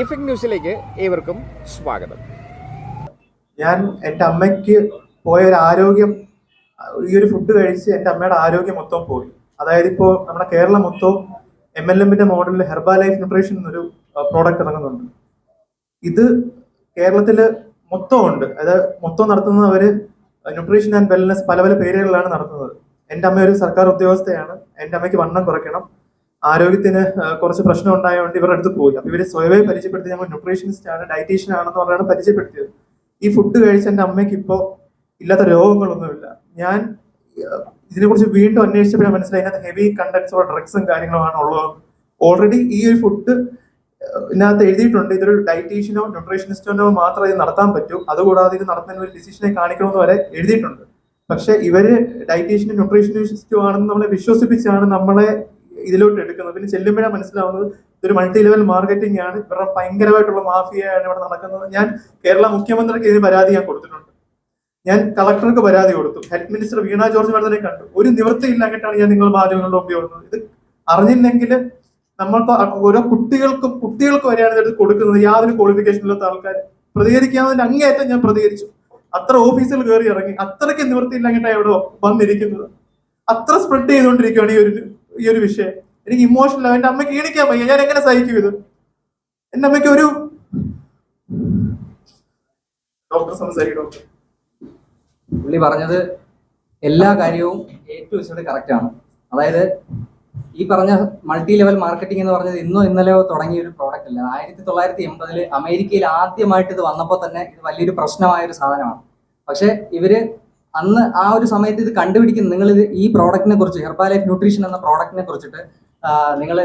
Effect ന്യൂസിലേക്ക് ഏവർക്കും സ്വാഗതം. ഞാൻ എന്റെ അമ്മയ്ക്ക് പോയ ഒരു ആരോഗ്യം ഈ ഒരു ഫുഡ് കഴിച്ച് എന്റെ അമ്മയുടെ ആരോഗ്യം മൊത്തം പോയി. അതായത് ഇപ്പോൾ നമ്മുടെ കേരളം മൊത്തം എം എൽ എമ്മിന്റെ മോഡലിൽ ഹെർബാ ലൈഫ് ന്യൂട്രീഷൻ എന്നൊരു പ്രോഡക്റ്റ് ഇറങ്ങുന്നുണ്ട്. ഇത് കേരളത്തിൽ മൊത്തമുണ്ട് അതായത് മൊത്തം നടത്തുന്നത് അവർ ന്യൂട്രീഷൻ ആൻഡ് വെൽനെസ് പല പല പേരുകളിലാണ് നടത്തുന്നത്. എന്റെ അമ്മ ഒരു സർക്കാർ ഉദ്യോഗസ്ഥയാണ്. എന്റെ അമ്മയ്ക്ക് വണ്ണം കുറയ്ക്കണം. ആരോഗ്യത്തിന് കുറച്ച് പ്രശ്നം ഉണ്ടായതുകൊണ്ട് ഇവരുടെ അടുത്ത് പോയി. അപ്പൊ ഇവർ സ്വയമേ പരിചയപ്പെടുത്തി. ഞങ്ങൾ ന്യൂട്രീഷനിസ്റ്റ് ആണ് ഡയറ്റീഷ്യൻ ആണെന്ന് പറഞ്ഞാണ് പരിചയപ്പെടുത്തിയത്. ഈ ഫുഡ് കഴിച്ച എന്റെ അമ്മയ്ക്ക് ഇപ്പോൾ ഇല്ലാത്ത രോഗങ്ങളൊന്നുമില്ല. ഞാൻ ഇതിനെ കുറിച്ച് വീണ്ടും അന്വേഷിച്ചപ്പോഴാണ് മനസ്സിലായി. അതിനകത്ത് ഹെവി കണ്ടന്റ്സ് ഡ്രഗ്സും ഡ്രഗ്സും കാര്യങ്ങളുമാണ് ഉള്ളത്. ഓൾറെഡി ഈ ഒരു ഫുഡ് ഇതിനകത്ത് എഴുതിയിട്ടുണ്ട്. ഇതൊരു ഡയറ്റീഷ്യനോ ന്യൂട്രീഷനിസ്റ്റോ മാത്രമേ ഇത് നടത്താൻ പറ്റൂ. അതുകൂടാതെ ഇത് നടത്തുന്ന ഒരു ഡിസിഷനെ കാണിക്കണമെന്ന് വരെ എഴുതിയിട്ടുണ്ട്. പക്ഷെ ഇവർ ഡയറ്റീഷ്യനും ന്യൂട്രീഷനിസ്റ്റും ആണെന്ന് നമ്മളെ വിശ്വസിപ്പിച്ചാണ് നമ്മളെ ഇതിലോട്ട് എടുക്കുന്നത്. പിന്നെ ചെല്ലുമ്പോഴാണ് മനസ്സിലാവുന്നത് ഇതൊരു മൾട്ടി ലെവൽ മാർക്കറ്റിംഗ് ആണ്. ഇവരുടെ ഭയങ്കരമായിട്ടുള്ള മാഫിയയാണ് ഇവിടെ നടക്കുന്നത്. ഞാൻ കേരള മുഖ്യമന്ത്രിക്ക് ഇതിന് പരാതി ഞാൻ കൊടുത്തിട്ടുണ്ട്. ഞാൻ കളക്ടർക്ക് പരാതി കൊടുത്തു. ഹെൽത്ത് മിനിസ്റ്റർ വീണ ജോർജ് മാഡത്തിനെ കണ്ടു. ഒരു നിവൃത്തി ഇല്ലാഞ്ഞിട്ടാണ് ഞാൻ നിങ്ങൾ മാധ്യമങ്ങളുടെ മുമ്പിൽ വന്നത്. ഇത് അറിഞ്ഞില്ലെങ്കിൽ നമ്മൾ ഓരോ കുട്ടികൾക്കും കുട്ടികൾക്ക് വരെയാണ് ഇതെടുത്ത് കൊടുക്കുന്നത്. യാതൊരു ക്വാളിഫിക്കേഷൻ ഇല്ലാത്ത ആൾക്കാർ. പ്രതികരിക്കാവുന്നതിന്റെ അങ്ങേയറ്റം ഞാൻ പ്രതികരിച്ചു. അത്ര ഓഫീസിൽ കയറി ഇറങ്ങി. അത്രയ്ക്ക് നിവൃത്തി ഇല്ലാഞ്ഞിട്ടാണ് ഇവിടെ വന്നിരിക്കുന്നത്. അത്ര സ്പ്രെഡ് ചെയ്തുകൊണ്ടിരിക്കുകയാണ് ഈ ഒരു ഈ ഒരു വിഷയം. എനിക്ക് ഇമോഷണൽ എന്റെ അമ്മയ്ക്ക് ഈണിക്കാൻ വയ്യ. ഞാൻ എങ്ങനെ സഹിക്കും ഇത്? എന്റെ അമ്മയ്ക്ക് ഒരു ഡോക്ടർ സംസാരിക്കും ഡോക്ടർ പുള്ളി പറഞ്ഞത് എല്ലാ കാര്യവും ഏറ്റവും വെച്ചിട്ട് കറക്റ്റ് ആണ്. അതായത് ഈ പറഞ്ഞ മൾട്ടി ലെവൽ മാർക്കറ്റിംഗ് എന്ന് പറഞ്ഞത് ഇന്നോ ഇന്നലെയോ തുടങ്ങിയ ഒരു പ്രോഡക്റ്റ് അല്ല. ആയിരത്തി തൊള്ളായിരത്തി എൺപതിൽ അമേരിക്കയിൽ ആദ്യമായിട്ട് ഇത് വന്നപ്പോൾ തന്നെ ഇത് വലിയൊരു പ്രശ്നമായ ഒരു സാധനമാണ്. പക്ഷെ ഇവർ അന്ന് ആ ഒരു സമയത്ത് ഇത് കണ്ടുപിടിക്കുന്ന നിങ്ങൾ ഇത് ഈ പ്രോഡക്റ്റിനെ കുറിച്ച് ഹെർബാ ലൈഫ് ന്യൂട്രീഷൻ എന്ന പ്രോഡക്റ്റിനെ കുറിച്ചിട്ട് നിങ്ങൾ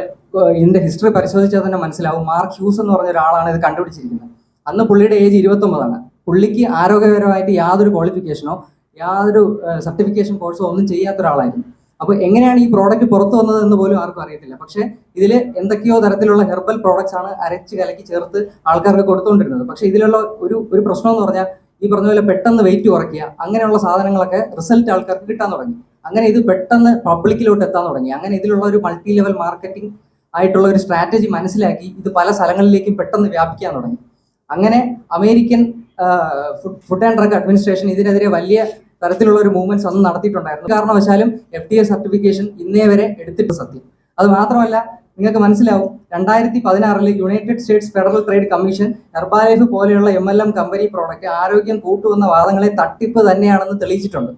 ഇതിന്റെ ഹിസ്റ്ററി പരിശോധിച്ചാൽ തന്നെ മനസ്സിലാവും. മാർക്ക് ഹ്യൂസ് എന്ന് പറഞ്ഞ ഒരാളാണ് ഇത് കണ്ടുപിടിച്ചിരിക്കുന്നത്. അന്ന് പുള്ളിയുടെ ഏജ് ഇരുപത്തൊമ്പതാണ്. പുള്ളിക്ക് ആരോഗ്യപരമായിട്ട് യാതൊരു ക്വാളിഫിക്കേഷനോ യാതൊരു സർട്ടിഫിക്കേഷൻ കോഴ്സോ ഒന്നും ചെയ്യാത്ത ഒരാളായിരുന്നു. അപ്പോൾ എങ്ങനെയാണ് ഈ പ്രോഡക്റ്റ് പുറത്തു വന്നത് എന്ന് പോലും ആർക്കും അറിയത്തില്ല. പക്ഷേ ഇതിൽ എന്തൊക്കെയോ തരത്തിലുള്ള ഹെർബൽ പ്രോഡക്ട്സ് ആണ് അരച്ച് കലക്കി ചേർത്ത് ആൾക്കാർക്ക് കൊടുത്തുകൊണ്ടിരുന്നത്. പക്ഷേ ഇതിലുള്ള ഒരു ഒരു പ്രശ്നം എന്ന് പറഞ്ഞാൽ ഈ പറഞ്ഞ പോലെ പെട്ടെന്ന് വെയിറ്റ് കുറയ്ക്കുക. അങ്ങനെയുള്ള സാധനങ്ങളൊക്കെ റിസൾട്ട് ആൾക്കാർക്ക് കിട്ടാൻ തുടങ്ങി. അങ്ങനെ ഇത് പെട്ടെന്ന് പബ്ലിക്കിലോട്ട് എത്താൻ തുടങ്ങി. അങ്ങനെ ഇതിലുള്ള ഒരു മൾട്ടി ലെവൽ മാർക്കറ്റിംഗ് ആയിട്ടുള്ള ഒരു സ്ട്രാറ്റജി മനസ്സിലാക്കി ഇത് പല സ്ഥലങ്ങളിലേക്കും പെട്ടെന്ന് വ്യാപിക്കാൻ തുടങ്ങി. അങ്ങനെ American food and drug administration ഇതിനെതിരെ വലിയ തരത്തിലുള്ള ഒരു മൂവ്മെന്റ്സ് ഒന്നും നടത്തിയിട്ടുണ്ടായിരുന്നു. കാരണവശാലും എഫ് ഡി എ സർട്ടിഫിക്കേഷൻ ഇന്നേ വരെ എടുത്തിട്ട് സത്യം. അത് മാത്രമല്ല നിങ്ങൾക്ക് മനസ്സിലാവും രണ്ടായിരത്തി പതിനാറിൽ United States federal trade commission Herbalife പോലെയുള്ള M L M company product ആരോഗ്യം കൂട്ടുവന്ന വാദങ്ങളെ തട്ടിപ്പ് തന്നെയാണെന്ന് തെളിയിച്ചിട്ടുണ്ട്.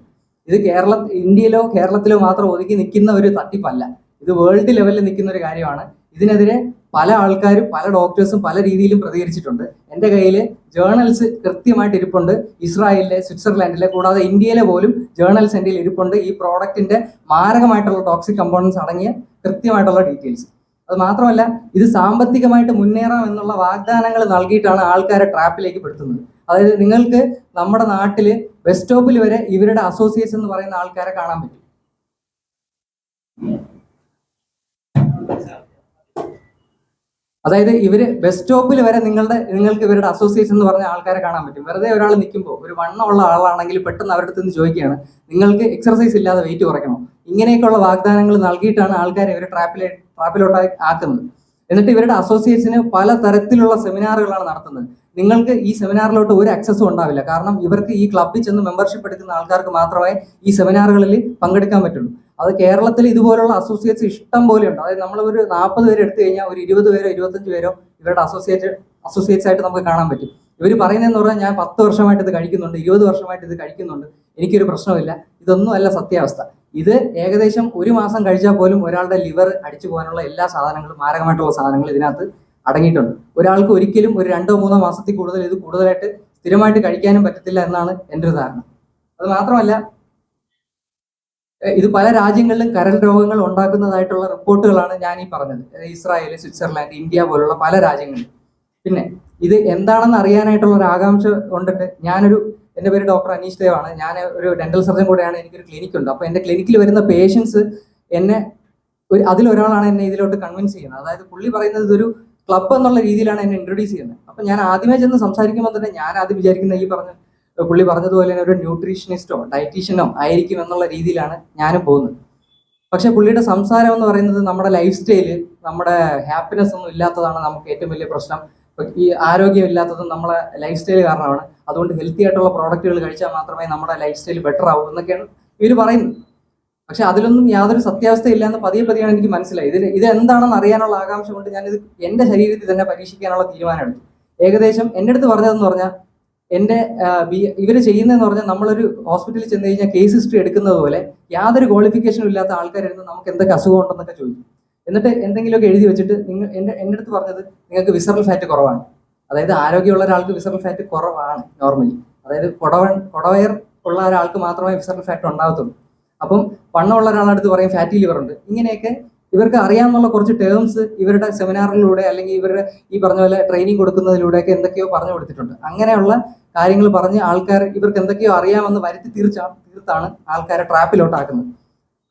ഇത് കേരള ഇന്ത്യയിലോ കേരളത്തിലോ മാത്രം ഒതുക്കി നിൽക്കുന്ന ഒരു തട്ടിപ്പല്ല. ഇത് വേൾഡ് ലെവലിൽ നിൽക്കുന്ന ഒരു കാര്യമാണ്. ഇതിനെതിരെ പല ആൾക്കാരും പല ഡോക്ടേഴ്സും പല രീതിയിലും പ്രതികരിച്ചിട്ടുണ്ട്. എന്റെ കയ്യിൽ ജേണൽസ് കൃത്യമായിട്ട് ഇരിപ്പുണ്ട്. ഇസ്രായേലിലെ സ്വിറ്റ്സർലാൻഡിലെ കൂടാതെ ഇന്ത്യയിലെ പോലും ജേണൽസ് എന്റെ ഇരിപ്പുണ്ട്. ഈ പ്രോഡക്റ്റിന്റെ മാരകമായിട്ടുള്ള ടോക്സിക് കമ്പോണൻസ് അടങ്ങിയ കൃത്യമായിട്ടുള്ള ഡീറ്റെയിൽസ് അത് മാത്രമല്ല ഇത് സാമ്പത്തികമായിട്ട് മുന്നേറാം എന്നുള്ള വാഗ്ദാനങ്ങൾ നൽകിയിട്ടാണ് ആൾക്കാരെ ട്രാപ്പിലേക്ക് പെടുത്തുന്നത്. അതായത് നിങ്ങൾക്ക് നമ്മുടെ നാട്ടിൽ ബസ് സ്റ്റോപ്പിൽ വരെ ഇവരുടെ അസോസിയേഷൻ എന്ന് പറയുന്ന ആൾക്കാരെ കാണാൻ പറ്റും. അതായത് ഇവർ ബസ് സ്റ്റോപ്പിൽ വരെ നിങ്ങളുടെ നിങ്ങൾക്ക് ഇവരുടെ അസോസിയേഷൻ എന്ന് പറഞ്ഞ ആൾക്കാരെ കാണാൻ പറ്റും. വെറുതെ ഒരാൾ നിൽക്കുമ്പോൾ ഒരു വണ്ണമുള്ള ആളാണെങ്കിൽ പെട്ടെന്ന് അവരുടെ അടുത്ത് നിന്ന് ചോദിക്കുകയാണ് നിങ്ങൾക്ക് എക്സർസൈസ് ഇല്ലാതെ വെയിറ്റ് കുറയ്ക്കണം? ഇങ്ങനെയൊക്കെയുള്ള വാഗ്ദാനങ്ങൾ നൽകിയിട്ടാണ് ആൾക്കാരെ ഇവരെ ട്രാപ്പിലെ ട്രാപ്പിലോട്ട് ആക്കുന്നത്. എന്നിട്ട് ഇവരുടെ അസോസിയേഷന് പല തരത്തിലുള്ള സെമിനാറുകളാണ് നടത്തുന്നത്. നിങ്ങൾക്ക് ഈ സെമിനാറിലോട്ട് ഒരു ആക്സസും ഉണ്ടാവില്ല. കാരണം ഇവർക്ക് ഈ ക്ലബിൽ ചെന്ന് മെമ്പർഷിപ്പ് എടുക്കുന്ന ആൾക്കാർക്ക് മാത്രമേ ഈ സെമിനാറുകളിൽ പങ്കെടുക്കാൻ പറ്റുള്ളൂ. അത് കേരളത്തിൽ ഇതുപോലുള്ള അസോസിയേറ്റ്സ് ഇഷ്ടം പോലെ ഉണ്ട്. അതായത് നമ്മൾ ഒരു നാൽപ്പത് പേര് എടുത്തു കഴിഞ്ഞാൽ ഒരു ഇരുപത് പേരോ ഇരുപത്തഞ്ച് പേരോ ഇവരുടെ അസോസിയേറ്റ് അസോസിയേറ്റ്സ് ആയിട്ട് നമുക്ക് കാണാൻ പറ്റും. ഇവർ പറയുന്നതെന്ന് പറഞ്ഞാൽ ഞാൻ പത്ത് വർഷമായിട്ട് ഇത് കഴിക്കുന്നുണ്ട് ഇരുപത് വർഷമായിട്ട് ഇത് കഴിക്കുന്നുണ്ട്. എനിക്കൊരു പ്രശ്നമില്ല ഇതൊന്നും അല്ല സത്യാവസ്ഥ. ഇത് ഏകദേശം ഒരു മാസം കഴിച്ചാൽ പോലും ഒരാളുടെ ലിവർ അടിച്ചു പോകാനുള്ള എല്ലാ സാധനങ്ങളും മാരകമായിട്ടുള്ള സാധനങ്ങൾ ഇതിനകത്ത് അടങ്ങിയിട്ടുണ്ട്. ഒരാൾക്ക് ഒരിക്കലും ഒരു രണ്ടോ മൂന്നോ മാസത്തിൽ കൂടുതൽ ഇത് കൂടുതലായിട്ട് സ്ഥിരമായിട്ട് കഴിക്കാനും പറ്റത്തില്ല എന്നാണ് എന്റെ ഒരു ധാരണ. അത് മാത്രമല്ല ഇത് പല രാജ്യങ്ങളിലും കരൾ രോഗങ്ങൾ ഉണ്ടാക്കുന്നതായിട്ടുള്ള റിപ്പോർട്ടുകളാണ് ഞാൻ ഈ പറഞ്ഞത്. ഇസ്രായേൽ സ്വിറ്റ്സർലാൻഡ് ഇന്ത്യ പോലുള്ള പല രാജ്യങ്ങളിലും. പിന്നെ ഇത് എന്താണെന്ന് അറിയാനായിട്ടുള്ള ഒരു ആകാംക്ഷ കൊണ്ടിട്ട് ഞാനൊരു എന്റെ പേര് ഡോക്ടർ അനീഷ് ദേവാണ്. ഞാൻ ഒരു ഡെന്റൽ സർജൻ കൂടെയാണ് എനിക്കൊരു ക്ലിനിക് ഉണ്ട്. അപ്പോൾ എന്റെ ക്ലിനിക്കിൽ വരുന്ന പേഷ്യൻസ് എന്നെ ഒരു അതിലൊരാളാണ് എന്നെ ഇതിലോട്ട് കൺവിൻസ് ചെയ്യുന്നത്. അതായത് പുള്ളി പറയുന്നത് ഇതൊരു ക്ലബ് എന്നുള്ള രീതിയിലാണ് എന്നെ ഇൻട്രൊഡ്യൂസ് ചെയ്യുന്നത്. അപ്പം ഞാൻ ആദ്യമേ ചെന്ന് സംസാരിക്കുമ്പോൾ തന്നെ ഞാൻ ആദ്യം വിചാരിക്കുന്ന ഈ പറഞ്ഞ പുള്ളി പറഞ്ഞതുപോലെ തന്നെ ഒരു ന്യൂട്രീഷനിസ്റ്റോ ഡയറ്റീഷ്യനോ ആയിരിക്കും എന്നുള്ള രീതിയിലാണ് ഞാനും പോകുന്നത്. പക്ഷെ പുള്ളിയുടെ സംസാരം എന്ന് പറയുന്നത് നമ്മുടെ ലൈഫ് സ്റ്റൈൽ നമ്മുടെ ഹാപ്പിനെസ് ഒന്നും ഇല്ലാത്തതാണ് നമുക്ക് ഏറ്റവും വലിയ പ്രശ്നം. ഈ ആരോഗ്യമില്ലാത്തത് നമ്മളെ ലൈഫ് സ്റ്റൈൽ കാരണമാണ്. അതുകൊണ്ട് ഹെൽത്തി ആയിട്ടുള്ള പ്രോഡക്റ്റുകൾ കഴിച്ചാൽ മാത്രമേ നമ്മുടെ ലൈഫ് സ്റ്റൈൽ ബെറ്റർ ആവൂ എന്നൊക്കെയാണ് ഇവർ പറയുന്നത്. പക്ഷെ അതിലൊന്നും യാതൊരു സത്യാവസ്ഥ ഇല്ലാന്ന് പതിയെ പതിയാണ് എനിക്ക് മനസ്സിലായി ഇതിന് ഇത് എന്താണെന്ന് അറിയാനുള്ള ആകാംക്ഷ കൊണ്ട് ഞാനിത് എന്റെ ശരീരത്തിൽ തന്നെ പരീക്ഷിക്കാനുള്ള തീരുമാനമെടുത്തു. ഏകദേശം എന്റെ അടുത്ത് പറഞ്ഞതെന്ന് പറഞ്ഞാൽ എന്റെ ഇവർ ചെയ്യുന്നതെന്ന് പറഞ്ഞാൽ നമ്മളൊരു ഹോസ്പിറ്റലിൽ ചെന്ന് കഴിഞ്ഞാൽ കേസ് ഹിസ്റ്ററി എടുക്കുന്നത് പോലെ യാതൊരു ക്വാളിഫിക്കേഷനും ഇല്ലാത്ത ആൾക്കാരായിരുന്നു നമുക്ക് എന്തൊക്കെ അസുഖം ഉണ്ടെന്നൊക്കെ ചോദിക്കും. എന്നിട്ട് എന്തെങ്കിലുമൊക്കെ എഴുതി വെച്ചിട്ട് നിങ്ങൾ എന്റെ എന്റെ അടുത്ത് പറഞ്ഞത് നിങ്ങൾക്ക് വിസറൽ ഫാറ്റ് കുറവാണ്. അതായത് ആരോഗ്യമുള്ള ഒരാൾക്ക് വിസറൽ ഫാറ്റ് കുറവാണ് നോർമലി അതായത് കൊടവൻ കൊടവയർ ഉള്ള ഒരാൾക്ക് മാത്രമേ വിസറൽ ഫാറ്റ് ഉണ്ടാകത്തുള്ളൂ. അപ്പം പണ്ണമുള്ള ഒരാളുടെ അടുത്ത് പറയും ഫാറ്റി ലിവർ ഉണ്ട്. ഇങ്ങനെയൊക്കെ ഇവർക്ക് അറിയാമെന്നുള്ള കുറച്ച് ടേംസ് ഇവരുടെ സെമിനാറിലൂടെ അല്ലെങ്കിൽ ഇവരുടെ ഈ പറഞ്ഞ പോലെ ട്രെയിനിങ് കൊടുക്കുന്നതിലൂടെയൊക്കെ എന്തൊക്കെയോ പറഞ്ഞു കൊടുത്തിട്ടുണ്ട്. അങ്ങനെയുള്ള കാര്യങ്ങൾ പറഞ്ഞ് ആൾക്കാർ ഇവർക്ക് എന്തൊക്കെയോ അറിയാമെന്ന് വരുത്തി തീർച്ച തീർത്താണ് ആൾക്കാരെ ട്രാപ്പിലോട്ടാക്കുന്നത്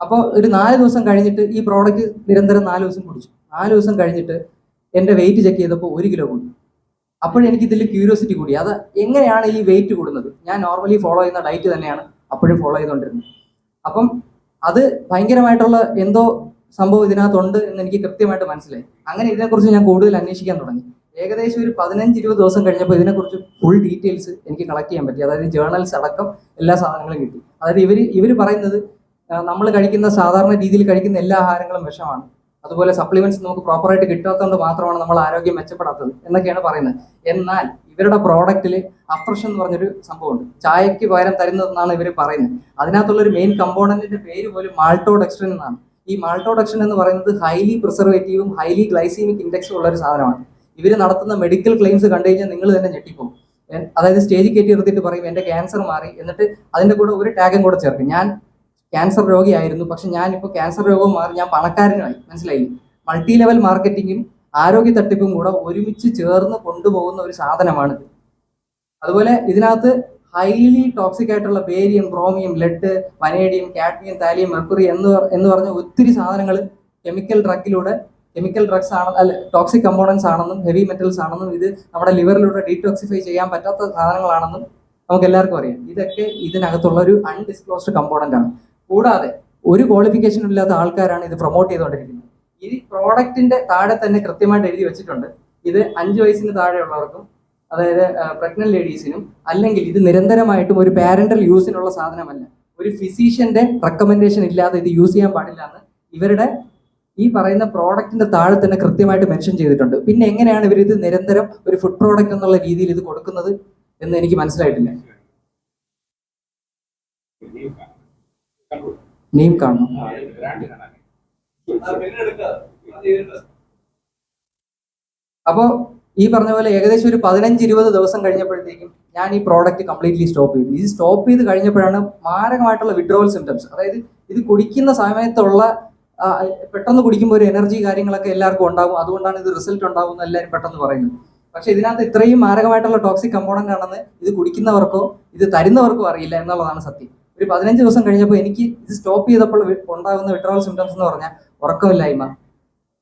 അപ്പോൾ ഒരു നാല് ദിവസം കഴിഞ്ഞിട്ട് ഈ പ്രോഡക്റ്റ് നിരന്തരം നാല് ദിവസം കുടിച്ചു. നാല് ദിവസം കഴിഞ്ഞിട്ട് എന്റെ വെയിറ്റ് ചെക്ക് ചെയ്തപ്പോൾ ഒരു കിലോ കൂടി അപ്പോഴെനിക്ക് ഇതിൽ ക്യൂരിയോസിറ്റി കൂടി. അത് എങ്ങനെയാണ് ഈ വെയിറ്റ് കൂടുന്നത്? ഞാൻ നോർമലി ഫോളോ ചെയ്യുന്ന ഡയറ്റ് തന്നെയാണ് അപ്പോഴും ഫോളോ ചെയ്തുകൊണ്ടിരുന്നത് അപ്പം അത് ഭയങ്കരമായിട്ടുള്ള എന്തോ സംഭവം ഇതിനകത്തുണ്ട് എന്ന് എനിക്ക് കൃത്യമായിട്ട് മനസ്സിലായി. അങ്ങനെ ഇതിനെക്കുറിച്ച് ഞാൻ കൂടുതൽ അന്വേഷിക്കാൻ തുടങ്ങി. ഏകദേശം ഒരു പതിനഞ്ച് ഇരുപത് ദിവസം കഴിഞ്ഞപ്പോൾ ഇതിനെക്കുറിച്ച് ഫുൾ ഡീറ്റെയിൽസ് എനിക്ക് കളക്ട് ചെയ്യാൻ പറ്റി. അതായത് ജേർണൽസ് അടക്കം എല്ലാ സാധനങ്ങളും കിട്ടി. അതായത് ഇവർ ഇവർ പറയുന്നത് നമ്മൾ കഴിക്കുന്ന സാധാരണ രീതിയിൽ കഴിക്കുന്ന എല്ലാ ആഹാരങ്ങളും വിഷമാണ്. അതുപോലെ സപ്ലിമെന്റ്സ് നമുക്ക് പ്രോപ്പറായിട്ട് കിട്ടാത്തതുകൊണ്ട് മാത്രമാണ് നമ്മൾ ആരോഗ്യം മെച്ചപ്പെടാത്തത് എന്നൊക്കെയാണ് പറയുന്നത്. എന്നാൽ ഇവരുടെ പ്രോഡക്റ്റിൽ അഫ്രഷ് എന്ന് പറഞ്ഞൊരു സംഭവമുണ്ട്. ചായക്ക് പകരം തരുന്നതെന്നാണ് ഇവർ പറയുന്നത്. അതിനകത്തുള്ള ഒരു മെയിൻ കമ്പോണന്റിന്റെ പേര് പോലും മാൾട്ടോഡെക്സ്ട്രിൻ എന്നാണ്. ഈ മാൾട്ടോഡക്ഷൻ എന്ന് പറയുന്നത് ഹൈലി പ്രിസർവേറ്റീവും ഹൈലി ഗ്ലൈസീമിക് ഇൻഡെക്സും ഉള്ള ഒരു സാധനമാണ്. ഇവർ നടത്തുന്ന മെഡിക്കൽ ക്ലെയിംസ് കണ്ടു കഴിഞ്ഞാൽ നിങ്ങൾ തന്നെ ഞെട്ടിപ്പോകും അതായത് സ്റ്റേജ് കയറ്റി നിർത്തിയിട്ട് പറയും എന്റെ ക്യാൻസർ മാറി എന്നിട്ട് അതിന്റെ കൂടെ ഒരു ടാഗും കൂടെ ചേർക്കും. ഞാൻ ക്യാൻസർ രോഗിയായിരുന്നു. പക്ഷെ ഞാൻ ഇപ്പോൾ ക്യാൻസർ രോഗവും മാറി ഞാൻ പണക്കാരനായി മനസ്സിലായില്ലേ? മൾട്ടി ലെവൽ മാർക്കറ്റിങ്ങും ആരോഗ്യ തട്ടിപ്പും കൂടെ ഒരുമിച്ച് ചേർന്ന് കൊണ്ടുപോകുന്ന ഒരു സാധനമാണ് അതുപോലെ ഇതിനകത്ത് ഹൈലി ടോക്സിക് ആയിട്ടുള്ള barium chromium lead vanadium cadmium thallium mercury എന്ന് എന്ന് പറഞ്ഞ ഒത്തിരി സാധനങ്ങൾ കെമിക്കൽ ഡ്രഗിലൂടെ കെമിക്കൽ ഡ്രഗ്സ് ആണ് അല്ല ടോക്സിക് കമ്പോണൻസ് ആണെന്നും ഹെവി മെറ്റൽസ് ആണെന്നും ഇത് നമ്മുടെ ലിവറിലൂടെ ഡീടോക്സിഫൈ ചെയ്യാൻ പറ്റാത്ത സാധനങ്ങളാണെന്നും നമുക്ക് എല്ലാവർക്കും അറിയാം. ഇതൊക്കെ ഇതിനകത്തുള്ള ഒരു അൺഡിസ്ക്ലോസ്ഡ് കമ്പോണന്റ് ആണ്. കൂടാതെ ഒരു ക്വാളിഫിക്കേഷൻ ഇല്ലാത്ത ആൾക്കാരാണ് ഇത് പ്രൊമോട്ട് ചെയ്തുകൊണ്ടിരിക്കുന്നത്. ഈ പ്രോഡക്റ്റിന്റെ താഴെ തന്നെ കൃത്യമായിട്ട് എഴുതി വെച്ചിട്ടുണ്ട്. ഇത് അഞ്ച് വയസ്സിന് താഴെയുള്ളവർക്കും അതായത് പ്രഗ്നന്റ് ലേഡീസിനും അല്ലെങ്കിൽ ഇത് നിരന്തരമായിട്ടും ഒരു പാരന്റൽ യൂസിനുള്ള സാധനമല്ല. ഒരു ഫിസീഷ്യന്റെ റെക്കമെൻഡേഷൻ ഇല്ലാതെ ഇത് യൂസ് ചെയ്യാൻ പാടില്ല എന്ന് ഇവരുടെ ഈ പറയുന്ന പ്രോഡക്റ്റിന്റെ താഴെ തന്നെ കൃത്യമായിട്ട് മെൻഷൻ ചെയ്തിട്ടുണ്ട്. പിന്നെ എങ്ങനെയാണ് ഇവർ ഇത് നിരന്തരം ഒരു ഫുഡ് പ്രോഡക്റ്റ് എന്നുള്ള രീതിയിൽ ഇത് കൊടുക്കുന്നത് എന്ന് എനിക്ക് മനസ്സിലായിട്ടില്ല. നെയിം കാണണം. അപ്പോ ഈ പറഞ്ഞ പോലെ ഏകദേശം ഒരു പതിനഞ്ച് ഇരുപത് ദിവസം കഴിഞ്ഞപ്പോഴത്തേക്കും ഞാൻ ഈ പ്രോഡക്റ്റ് കംപ്ലീറ്റ്ലി സ്റ്റോപ്പ് ചെയ്തു. ഇത് സ്റ്റോപ്പ് ചെയ്ത് കഴിഞ്ഞപ്പോഴാണ് മാരകമായിട്ടുള്ള വിഡ്രോവൽ സിംറ്റംസ് അതായത് ഇത് കുടിക്കുന്ന സമയത്തുള്ള പെട്ടെന്ന് കുടിക്കുമ്പോൾ ഒരു എനർജി കാര്യങ്ങളൊക്കെ എല്ലാവർക്കും ഉണ്ടാകും. അതുകൊണ്ടാണ് ഇത് റിസൾട്ട് ഉണ്ടാകും എന്ന് എല്ലാവരും പെട്ടെന്ന് പറയുന്നത്. പക്ഷെ ഇതിനകത്ത് ഇത്രയും മാരകമായിട്ടുള്ള ടോക്സിക് കമ്പോണന്റ് ആണെന്ന് ഇത് കുടിക്കുന്നവർക്കോ ഇത് തരുന്നവർക്കോ അറിയില്ല എന്നുള്ളതാണ് സത്യം. ഒരു പതിനഞ്ച് ദിവസം കഴിഞ്ഞപ്പോൾ എനിക്ക് ഇത് സ്റ്റോപ്പ് ചെയ്തപ്പോൾ ഉണ്ടാകുന്ന വിട്രോൾ സിംറ്റംസ് എന്ന് പറഞ്ഞാൽ ഉറക്കമില്ലായ്മ.